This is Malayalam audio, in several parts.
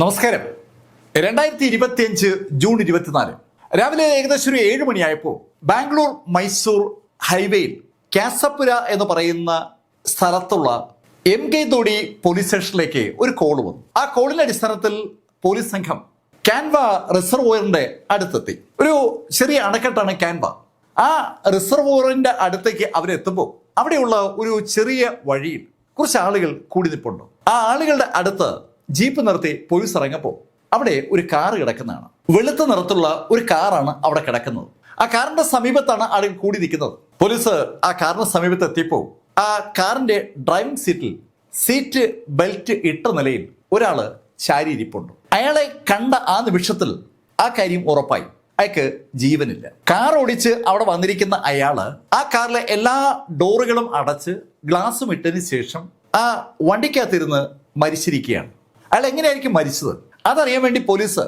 നമസ്കാരം. രണ്ടായിരത്തി ഇരുപത്തിയഞ്ച് ജൂൺ ഇരുപത്തിനാല്. രാവിലെ ഏകദേശം ഒരു ഏഴ് മണിയായപ്പോൾ ബാംഗ്ലൂർ മൈസൂർ ഹൈവേയിൽ കാസപ്പുര എന്ന് പറയുന്ന സ്ഥലത്തുള്ള എം കെ തോടി പോലീസ് സ്റ്റേഷനിലേക്ക് ഒരു കോൾ വന്നു. ആ കോളിന്റെ അടിസ്ഥാനത്തിൽ പോലീസ് സംഘം കാൻവ റിസർവോയറിന്റെ അടുത്തെത്തി. ഒരു ചെറിയ അണക്കെട്ടാണ് കാൻവ ആ റിസർവോയറിന്റെ അടുത്തേക്ക് അവരെത്തുമ്പോൾ അവിടെയുള്ള ഒരു ചെറിയ വഴിയിൽ കുറച്ച് ആളുകൾ കൂടി നിൽപ്പുണ്ട് ആ ആളുകളുടെ അടുത്ത് ജീപ്പ് നിർത്തി പോലീസ് ഇറങ്ങപ്പോൾ അവിടെ ഒരു കാർ കിടക്കുന്നതാണ്. വെളുത്ത നിറത്തുള്ള ഒരു കാറാണ് അവിടെ കിടക്കുന്നത്. ആ കാറിന്റെ സമീപത്താണ് ആളുകൾ കൂടി നിൽക്കുന്നത്. പോലീസ് ആ കാറിന്റെ സമീപത്ത് എത്തിയപ്പോൾ ആ കാറിന്റെ ഡ്രൈവിംഗ് സീറ്റിൽ സീറ്റ് ബെൽറ്റ് ഇട്ട നിലയിൽ ഒരാൾ ചാരിയിരിപ്പുണ്ട്. അയാളെ കണ്ട ആ നിമിഷത്തിൽ ആ കാര്യം ഉറപ്പായി. അയാൾക്ക് ജീവനില്ല. കാർ ഓടിച്ച് അവിടെ വന്നിരിക്കുന്ന അയാൾ ആ കാറിലെ എല്ലാ ഡോറുകളും അടച്ച് ഗ്ലാസും ഇട്ടതിന് ശേഷം ആ വണ്ടിക്കകത്തിരുന്ന് മരിച്ചിരിക്കുകയാണ്. അയാൾ എങ്ങനെയായിരിക്കും മരിച്ചത്? അതറിയാൻ വേണ്ടി പോലീസ്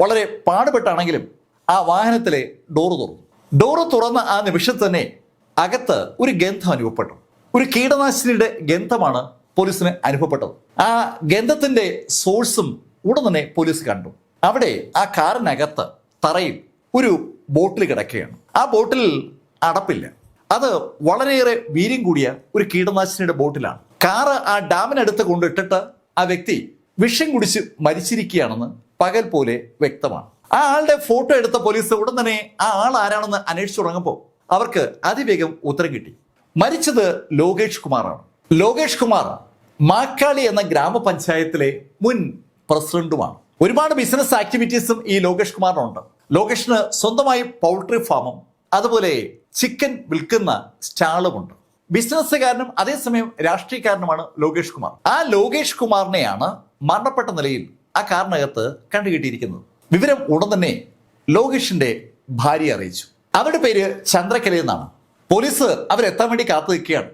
വളരെ പാടുപെട്ടാണെങ്കിലും ആ വാഹനത്തിലെ ഡോറ് തുറന്നു. ഡോറ് തുറന്ന ആ നിമിഷം തന്നെ അകത്ത് ഒരു ഗന്ധം അനുഭവപ്പെട്ടു. ഒരു കീടനാശിനിയുടെ ഗന്ധമാണ് പോലീസിന് അനുഭവപ്പെട്ടത്. ആ ഗന്ധത്തിന്റെ സോഴ്സും ഉടൻ തന്നെ പോലീസ് കണ്ടു. അവിടെ ആ കാറിനകത്ത് തറയിൽ ഒരു ബോട്ടിൽ കിടക്കുകയാണ്. ആ ബോട്ടിൽ അടപ്പില്ല. അത് വളരെയേറെ വീര്യം കൂടിയ ഒരു കീടനാശിനിയുടെ ബോട്ടിലാണ്. കാറ് ആ ഡാമിനടുത്ത് കൊണ്ടിട്ടിട്ട് ആ വ്യക്തി വിഷം കുടിച്ച് മരിച്ചിരിക്കുകയാണെന്ന് പകൽ പോലെ വ്യക്തമാണ്. ആ ആളുടെ ഫോട്ടോ എടുത്ത പോലീസ് ഉടൻ തന്നെ ആ ആൾ ആരാണെന്ന് അന്വേഷിച്ചു തുടങ്ങുമ്പോൾ അവർക്ക് അതിവേഗം ഉത്തരം കിട്ടി. മരിച്ചത് ലോകേഷ് കുമാറാണ്. ലോകേഷ് കുമാർ മാക്കാളി എന്ന ഗ്രാമപഞ്ചായത്തിലെ മുൻ പ്രസിഡന്റുമാണ്. ഒരുപാട് ബിസിനസ് ആക്ടിവിറ്റീസും ഈ ലോകേഷ് കുമാറിനുണ്ട്. ലോകേഷിന് സ്വന്തമായി പൗൾട്രി ഫാമും അതുപോലെ ചിക്കൻ വിൽക്കുന്ന സ്റ്റാളുമുണ്ട് ബിസിനസ്സുകാരനും അതേസമയം രാഷ്ട്രീയക്കാരനുമാണ് ലോകേഷ് കുമാർ. ആ ലോകേഷ് കുമാറിനെയാണ് മരണപ്പെട്ട നിലയിൽ ആ കാറിനകത്ത് കണ്ടുകിട്ടിയിരിക്കുന്നത്. വിവരം ഉടൻ തന്നെ ലോകേഷിന്റെ ഭാര്യ അറിയിച്ചു. അവരുടെ പേര് ചന്ദ്രകല എന്നാണ്. പോലീസ് അവരെത്താൻ വേണ്ടി കാത്തു നിൽക്കുകയാണ്.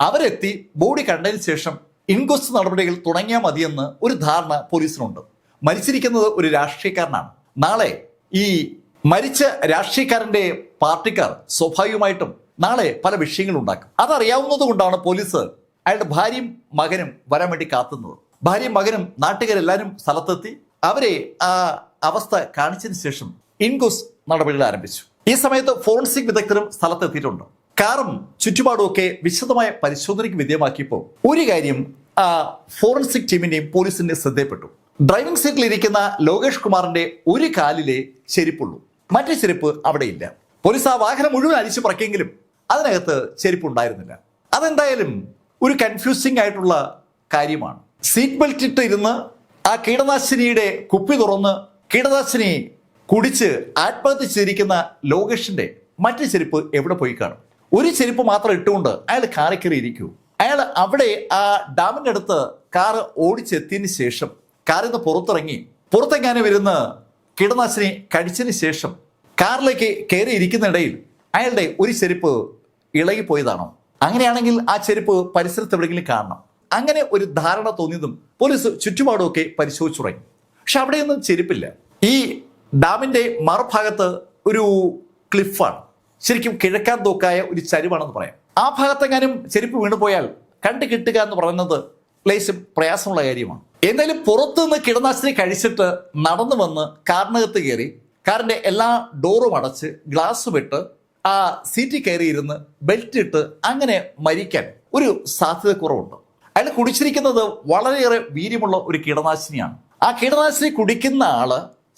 അവരെത്തി ബോഡി കണ്ടതിന് ശേഷം ഇൻക്വസ്റ്റ് നടപടികൾ തുടങ്ങിയാൽ മതിയെന്ന് ഒരു ധാരണ പോലീസിനുണ്ട്. മരിച്ചിരിക്കുന്നത് ഒരു രാഷ്ട്രീയക്കാരനാണ്. നാളെ ഈ മരിച്ച രാഷ്ട്രീയക്കാരന്റെ പാർട്ടിക്കാർ സ്വാഭാവികമായിട്ടും നാളെ പല വിഷയങ്ങളും ഉണ്ടാക്കും. അതറിയാവുന്നത് കൊണ്ടാണ് പോലീസ് അയാളുടെ ഭാര്യയും മകനും വരാൻ വേണ്ടി കാത്തുന്നത്. ഭാര്യയും മകനും നാട്ടുകാരെല്ലാവരും സ്ഥലത്തെത്തി അവരെ ആ അവസ്ഥ കാണിച്ചതിന് ശേഷം ഇൻകോസ് നടപടികൾ ആരംഭിച്ചു. ഈ സമയത്ത് ഫോറൻസിക് വിദഗ്ധരും സ്ഥലത്തെത്തിയിട്ടുണ്ട്. കാറും ചുറ്റുപാടും ഒക്കെ വിശദമായ പരിശോധനയ്ക്ക് വിധേയമാക്കിയപ്പോൾ ഒരു കാര്യം ഫോറൻസിക് ടീമിന്റെയും പോലീസിന്റെയും ശ്രദ്ധയപ്പെട്ടു ഡ്രൈവിംഗ് സീറ്റിൽ ഇരിക്കുന്ന ലോകേഷ് കുമാറിന്റെ ഒരു കാലിലെ ചെരുപ്പുള്ളൂ. മറ്റു ചെരുപ്പ് അവിടെയില്ല. പോലീസ് ആ വാഹനം മുഴുവൻ അരിച്ചു പറക്കെങ്കിലും അതിനകത്ത് ചെരിപ്പുണ്ടായിരുന്നില്ല. അതെന്തായാലും ഒരു കൺഫ്യൂസിംഗ് ആയിട്ടുള്ള കാര്യമാണ്. സീറ്റ് ബെൽറ്റ് ഇട്ട് ഇരുന്ന് ആ കീടനാശിനിയുടെ കുപ്പി തുറന്ന് കീടനാശിനി കുടിച്ച് ആത്മഹത്യ ചെയ്തിരിക്കുന്ന ലോകേഷിന്റെ മറ്റു ചെരുപ്പ് എവിടെ പോയി കാണും? ഒരു ചെരുപ്പ് മാത്രം ഇട്ടുകൊണ്ട് അയാൾ കാറി കയറി ഇരിക്കൂ. അയാൾ അവിടെ ആ ഡാമിന്റെ അടുത്ത് കാറ് ഓടിച്ചെത്തിയതിന് ശേഷം കാറിൽ നിന്ന് പുറത്തിറങ്ങി പുറത്തെങ്ങാനും വരുന്ന കീടനാശിനി കഴിച്ചതിന് ശേഷം കാറിലേക്ക് കയറി ഇരിക്കുന്നിടയിൽ അയാളുടെ ഒരു ചെരുപ്പ് ഇളകിപ്പോയതാണോ? അങ്ങനെയാണെങ്കിൽ ആ ചെരുപ്പ് പരിസരത്ത് എവിടെയെങ്കിലും കാണണം. അങ്ങനെ ഒരു ധാരണ തോന്നിയതും പോലീസ് ചുറ്റുപാടുമൊക്കെ പരിശോധിച്ചു തുടങ്ങി. പക്ഷെ അവിടെയൊന്നും ചെരുപ്പില്ല. ഈ ഡാമിന്റെ മറുഭാഗത്ത് ഒരു ക്ലിഫാണ്. ശരിക്കും കിഴക്കാൻ തോക്കായ ഒരു ചരിവാണെന്ന് പറയാം. ആ ഭാഗത്തെങ്ങാനും ചെരുപ്പ് വീണുപോയാൽ കണ്ടു കിട്ടുക എന്ന് പറയുന്നത് ലേശം പ്രയാസമുള്ള കാര്യമാണ്. എന്തായാലും പുറത്തുനിന്ന് കീടനാശിനി കഴിച്ചിട്ട് നടന്നു വന്ന് കാറിനകത്ത് കയറി കാറിന്റെ എല്ലാ ഡോറും അടച്ച് ഗ്ലാസ് വിട്ട് ആ സീറ്റിൽ കയറി ഇരുന്ന് ബെൽറ്റ് ഇട്ട് അങ്ങനെ മരിക്കാൻ ഒരു സാധ്യത കുറവുണ്ട് അയാൾ കുടിച്ചിരിക്കുന്നത് വളരെയേറെ വീര്യമുള്ള ഒരു കീടനാശിനിയാണ്. ആ കീടനാശിനി കുടിക്കുന്ന ആൾ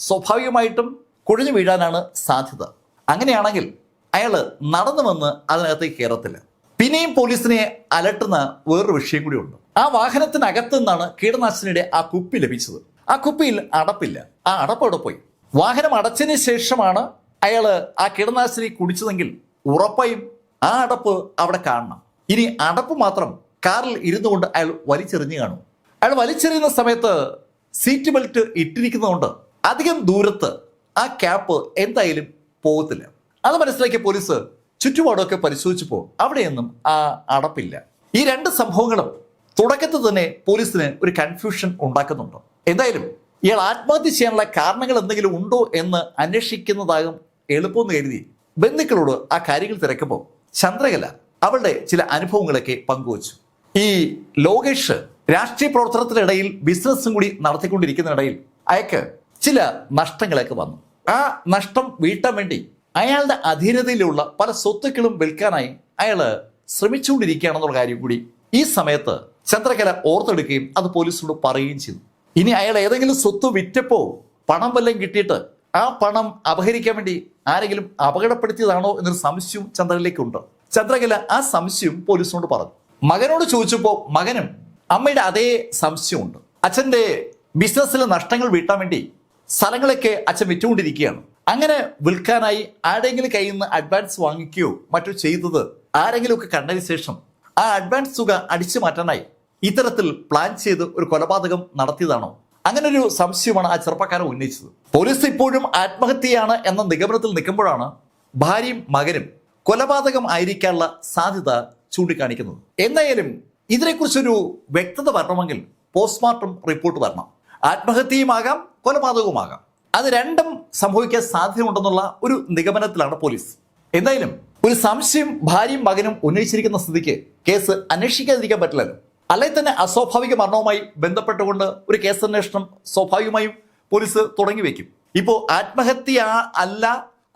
സ്വാഭാവികമായിട്ടും കുഴഞ്ഞു വീഴാനാണ് സാധ്യത. അങ്ങനെയാണെങ്കിൽ അയാൾ നടന്നു വന്ന് അതിനകത്തേക്ക് കയറത്തില്ല പിന്നെയും പോലീസിനെ അലട്ടുന്ന വേറൊരു വിഷയം കൂടി ഉണ്ട് ആ വാഹനത്തിനകത്ത് നിന്നാണ് കീടനാശിനിയുടെ ആ കുപ്പി ലഭിച്ചത്. ആ കുപ്പിയിൽ അടപ്പില്ല. ആ അടപ്പ് അവിടെ പോയി? വാഹനം അടച്ചതിന് ശേഷമാണ് അയാൾ ആ കീടനാശിനി കുടിച്ചതെങ്കിൽ ഉറപ്പായും ആ അടപ്പ് അവിടെ കാണണം. ഇനി അടപ്പ് മാത്രം കാറിൽ ഇരുന്നു കൊണ്ട് അയാൾ വലിച്ചെറിഞ്ഞു കാണും. അയാൾ വലിച്ചെറിയുന്ന സമയത്ത് സീറ്റ് ബെൽറ്റ് ഇട്ടിരിക്കുന്നതുകൊണ്ട് അധികം ദൂരത്ത് ആ ക്യാപ്പ് എന്തായാലും പോകത്തില്ല. അത് മനസ്സിലാക്കിയ പോലീസ് ചുറ്റുപാടൊക്കെ പരിശോധിച്ചപ്പോൾ അവിടെയൊന്നും ആ അടപ്പില്ല. ഈ രണ്ട് സംഭവങ്ങളും തുടക്കത്തിൽ തന്നെ പോലീസിന് ഒരു കൺഫ്യൂഷൻ ഉണ്ടാക്കുന്നുണ്ട്. എന്തായാലും ഇയാൾ ആത്മഹത്യ ചെയ്യാനുള്ള കാരണങ്ങൾ എന്തെങ്കിലും ഉണ്ടോ എന്ന് അന്വേഷിക്കുന്നതാകും എളുപ്പമെന്ന് കരുതി ബന്ധുക്കളോട് ആ കാര്യങ്ങൾ തിരക്കുമ്പോൾ ചന്ദ്രകല അവളുടെ ചില അനുഭവങ്ങളൊക്കെ പങ്കുവച്ചു. ഈ ലോകേഷ് രാഷ്ട്രീയ പ്രവർത്തനത്തിനിടയിൽ ബിസിനസ്സും കൂടി നടത്തിക്കൊണ്ടിരിക്കുന്നതിനിടയിൽ അയാൾക്ക് ചില നഷ്ടങ്ങളൊക്കെ വന്നു. ആ നഷ്ടം വീട്ടാൻ വേണ്ടി അയാളുടെ അധീനതയിലുള്ള പല സ്വത്തുക്കളും വിൽക്കാനായി അയാൾ ശ്രമിച്ചുകൊണ്ടിരിക്കുകയാണെന്നുള്ള കാര്യം കൂടി ഈ സമയത്ത് ചന്ദ്രകല ഓർത്തെടുക്കുകയും അത് പോലീസിനോട് പറയുകയും ചെയ്തു. ഇനി അയാൾ ഏതെങ്കിലും സ്വത്ത് വിറ്റപ്പോ പണം വല്ലതും കിട്ടിയിട്ട് ആ പണം അപഹരിക്കാൻ വേണ്ടി ആരെങ്കിലും അപകടപ്പെടുത്തിയതാണോ എന്നൊരു സംശയം ചന്ദ്രനിലേക്കുണ്ട്. ചന്ദ്രകല ആ സംശയം പോലീസിനോട് പറഞ്ഞു. മകനോട് ചോദിച്ചപ്പോൾ മകനും അമ്മയുടെ അതേ സംശയമുണ്ട്. അച്ഛന്റെ ബിസിനസ്സിലെ നഷ്ടങ്ങൾ വീട്ടാൻ വേണ്ടി സ്ഥലങ്ങളൊക്കെ അച്ഛൻ വിറ്റുകൊണ്ടിരിക്കുകയാണ്. അങ്ങനെ വിൽക്കാനായി ആരെങ്കിലും കയ്യിൽ നിന്ന് അഡ്വാൻസ് വാങ്ങിക്കുകയോ മറ്റോ ചെയ്തത് ആരെങ്കിലും ഒക്കെ കണ്ടതിന് ശേഷം ആ അഡ്വാൻസ് തുക അടിച്ചു മാറ്റാനായി ഇത്തരത്തിൽ പ്ലാൻ ചെയ്ത് ഒരു കൊലപാതകം നടത്തിയതാണോ? അങ്ങനെ ഒരു സംശയമാണ് ആ ചെറുപ്പക്കാരൻ ഉന്നയിച്ചത്. പോലീസ് ഇപ്പോഴും ആത്മഹത്യയാണ് എന്ന നിഗമനത്തിൽ നിൽക്കുമ്പോഴാണ് ഭാര്യയും മകനും കൊലപാതകം ആയിരിക്കാനുള്ള സാധ്യത ചൂണ്ടിക്കാണിക്കുന്നത്. എന്തായാലും ഇതിനെക്കുറിച്ചൊരു വ്യക്തത വരണമെങ്കിൽ പോസ്റ്റ്മോർട്ടം റിപ്പോർട്ട് വരണം. ആത്മഹത്യയുമാകാം കൊലപാതകവുമാകാം. അത് രണ്ടും സംഭവിക്കാൻ സാധ്യതയുണ്ടെന്നുള്ള ഒരു നിഗമനത്തിലാണ് പോലീസ്. എന്തായാലും ഒരു സംശയം ഭാര്യയും മകനും ഉന്നയിച്ചിരിക്കുന്ന സ്ഥിതിക്ക് കേസ് അന്വേഷിക്കാതിരിക്കാൻ പറ്റില്ലല്ലോ. അല്ലെങ്കിൽ തന്നെ അസ്വാഭാവിക മരണവുമായി ബന്ധപ്പെട്ടുകൊണ്ട് ഒരു കേസ് അന്വേഷണം സ്വാഭാവികമായും പോലീസ് തുടങ്ങി വയ്ക്കും ഇപ്പോൾ ആത്മഹത്യ അല്ല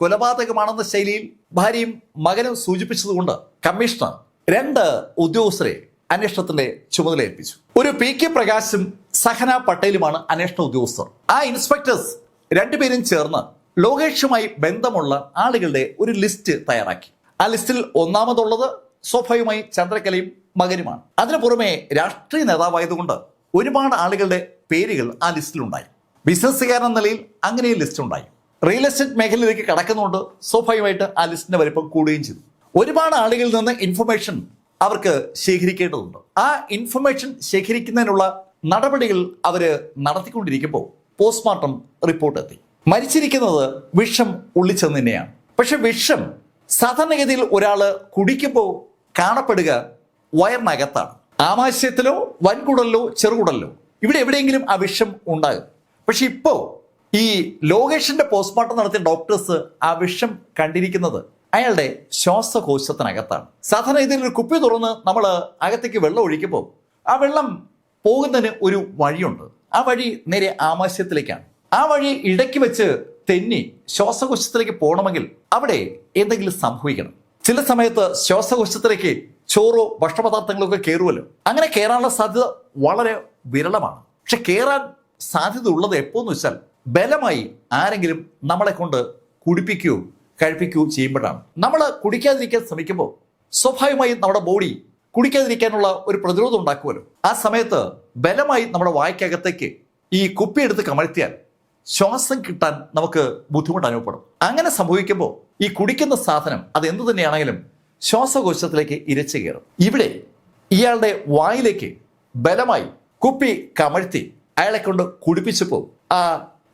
കൊലപാതകമാണെന്ന ശൈലിയിൽ ഭാര്യയും മകനും സൂചിപ്പിച്ചതുകൊണ്ട് കമ്മീഷണർ രണ്ട് ഉദ്യോഗസ്ഥരെ അന്വേഷണത്തിന്റെ ചുമതല ഏൽപ്പിച്ചു. ഒരു പി കെ പ്രകാശും സഹന പട്ടേലുമാണ് അന്വേഷണ ഉദ്യോഗസ്ഥർ. ആ ഇൻസ്പെക്ടേഴ്സ് രണ്ടുപേരും ചേർന്ന് ലോകേഷുമായി ബന്ധമുള്ള ആളുകളുടെ ഒരു ലിസ്റ്റ് തയ്യാറാക്കി. ആ ലിസ്റ്റിൽ ഒന്നാമതുള്ളത് സ്വാഭാവികമായി ചന്ദ്രകലയും മകനുമാണ്. അതിനു പുറമെ രാഷ്ട്രീയ നേതാവായതുകൊണ്ട് ഒരുപാട് ആളുകളുടെ പേരുകൾ ആ ലിസ്റ്റിലുണ്ടായി. ബിസിനസ്സുകാരൻ എന്ന നിലയിൽ അങ്ങനെ ലിസ്റ്റ് ഉണ്ടായി റിയൽ എസ്റ്റേറ്റ് മേഖലയിലേക്ക് കടക്കുന്നതുകൊണ്ട് സ്വാഭാവികമായിട്ട് ആ ലിസ്റ്റിന്റെ വലിപ്പം കൂടുകയും ചെയ്തു. ഒരുപാട് ആളുകളിൽ നിന്ന് ഇൻഫർമേഷൻ അവർക്ക് ശേഖരിക്കേണ്ടതുണ്ട്. ആ ഇൻഫർമേഷൻ ശേഖരിക്കുന്നതിനുള്ള നടപടികൾ അവർ നടത്തിക്കൊണ്ടിരിക്കുമ്പോൾ പോസ്റ്റ്മോർട്ടം റിപ്പോർട്ട് എത്തി. മരിച്ചിരിക്കുന്നത് വിഷം ഉള്ളിച്ചെന്ന് തന്നെയാണ്. പക്ഷെ വിഷം സാധാരണഗതിയിൽ ഒരാൾ കുടിക്കുമ്പോൾ കാണപ്പെടുക വയറിനകത്താണ്. ആമാശയത്തിലോ വൻകുടലിലോ ചെറുകുടലിലോ. ഇവിടെ എവിടെയെങ്കിലും ആ വിഷം ഉണ്ടാകും. പക്ഷെ ഇപ്പോ ഈ ലോകേഷിന്റെ പോസ്റ്റ്മോർട്ടം നടത്തിയ ഡോക്ടേഴ്സ് ആ വിഷം കണ്ടിരിക്കുന്നത് അയാളുടെ ശ്വാസകോശത്തിനകത്താണ്. സാധാരണ ഇതിൽ ഒരു കുപ്പി തുറന്ന് നമ്മൾ അകത്തേക്ക് വെള്ളം ഒഴിക്കുമ്പോൾ ആ വെള്ളം പോകുന്നതിന് ഒരു വഴിയുണ്ട്. ആ വഴി നേരെ ആമാശയത്തിലേക്കാണ്. ആ വഴി ഇടയ്ക്ക് വെച്ച് തെന്നി ശ്വാസകോശത്തിലേക്ക് പോകണമെങ്കിൽ അവിടെ എന്തെങ്കിലും സംഭവിക്കണം. ചില സമയത്ത് ശ്വാസകോശത്തിലേക്ക് ചോറോ ഭക്ഷണപദാർത്ഥങ്ങളൊക്കെ കയറുമല്ലോ അങ്ങനെ കയറാനുള്ള സാധ്യത വളരെ വിരളമാണ്. പക്ഷെ കയറാൻ സാധ്യത ഉള്ളത് എപ്പോന്ന് വെച്ചാൽ ബലമായി ആരെങ്കിലും നമ്മളെ കൊണ്ട് കുടിപ്പിക്കുകയോ കഴിപ്പിക്കുകയോ ചെയ്യുമ്പോഴാണ്. നമ്മൾ കുടിക്കാതിരിക്കാൻ ശ്രമിക്കുമ്പോൾ സ്വാഭാവികമായും നമ്മുടെ ബോഡി കുടിക്കാതിരിക്കാനുള്ള ഒരു പ്രതിരോധം ഉണ്ടാക്കുമല്ലോ ആ സമയത്ത് ബലമായി നമ്മുടെ വായ്ക്കകത്തേക്ക് ഈ കുപ്പി എടുത്ത് കമഴ്ത്തിയാൽ ശ്വാസം കിട്ടാൻ നമുക്ക് ബുദ്ധിമുട്ട് അനുഭവപ്പെടും. അങ്ങനെ സംഭവിക്കുമ്പോൾ ഈ കുടിക്കുന്ന സാധനം അത് എന്തു തന്നെയാണെങ്കിലും ശ്വാസകോശത്തിലേക്ക് ഇരച്ചു കയറും. ഇവിടെ ഇയാളുടെ വായിലേക്ക് ബലമായി കുപ്പി കമഴ്ത്തി അയാളെ കൊണ്ട് കുടിപ്പിച്ചപ്പോൾ ആ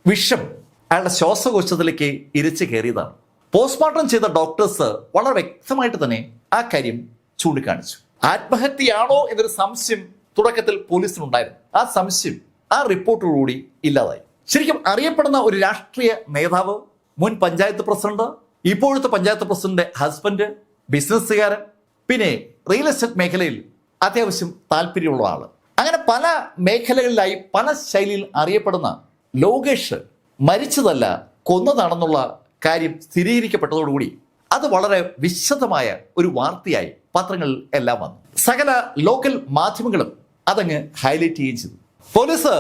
വിഷം അയാളുടെ ശ്വാസകോശത്തിലേക്ക് ഇരച്ചു കയറിയതാണ്. പോസ്റ്റ്മോർട്ടം ചെയ്ത ഡോക്ടേഴ്സ് വളരെ വ്യക്തമായിട്ട് തന്നെ ആ കാര്യം ചൂണ്ടിക്കാണിച്ചു. ആത്മഹത്യയാണോ എന്നൊരു സംശയം തുടക്കത്തിൽ പോലീസിനുണ്ടായിരുന്നു. ആ സംശയം ആ റിപ്പോർട്ടോടുകൂടി ഇല്ലാതായി. ശരിക്കും അറിയപ്പെടുന്ന ഒരു രാഷ്ട്രീയ നേതാവ് മുൻ പഞ്ചായത്ത് പ്രസിഡന്റ് ഇപ്പോഴത്തെ പഞ്ചായത്ത് പ്രസിഡന്റ് ഹസ്ബൻഡ് ബിസിനസ്സുകാരൻ പിന്നെ റിയൽ എസ്റ്റേറ്റ് മേഖലയിൽ അത്യാവശ്യം താല്പര്യമുള്ള ആൾ അങ്ങനെ പല മേഖലകളിലായി പല ശൈലിയിൽ അറിയപ്പെടുന്ന ലോകേഷ് മരിച്ചതല്ല കൊന്നതാണെന്നുള്ള കാര്യം സ്ഥിരീകരിക്കപ്പെട്ടതോടുകൂടി അത് വളരെ വിശദമായ ഒരു വാർത്തയായി പത്രങ്ങളിൽ എല്ലാം വന്നു. സകല ലോക്കൽ മാധ്യമങ്ങളും അതങ്ങ് ഹൈലൈറ്റ് ചെയ്യുകയും ചെയ്തു. പോലീസ്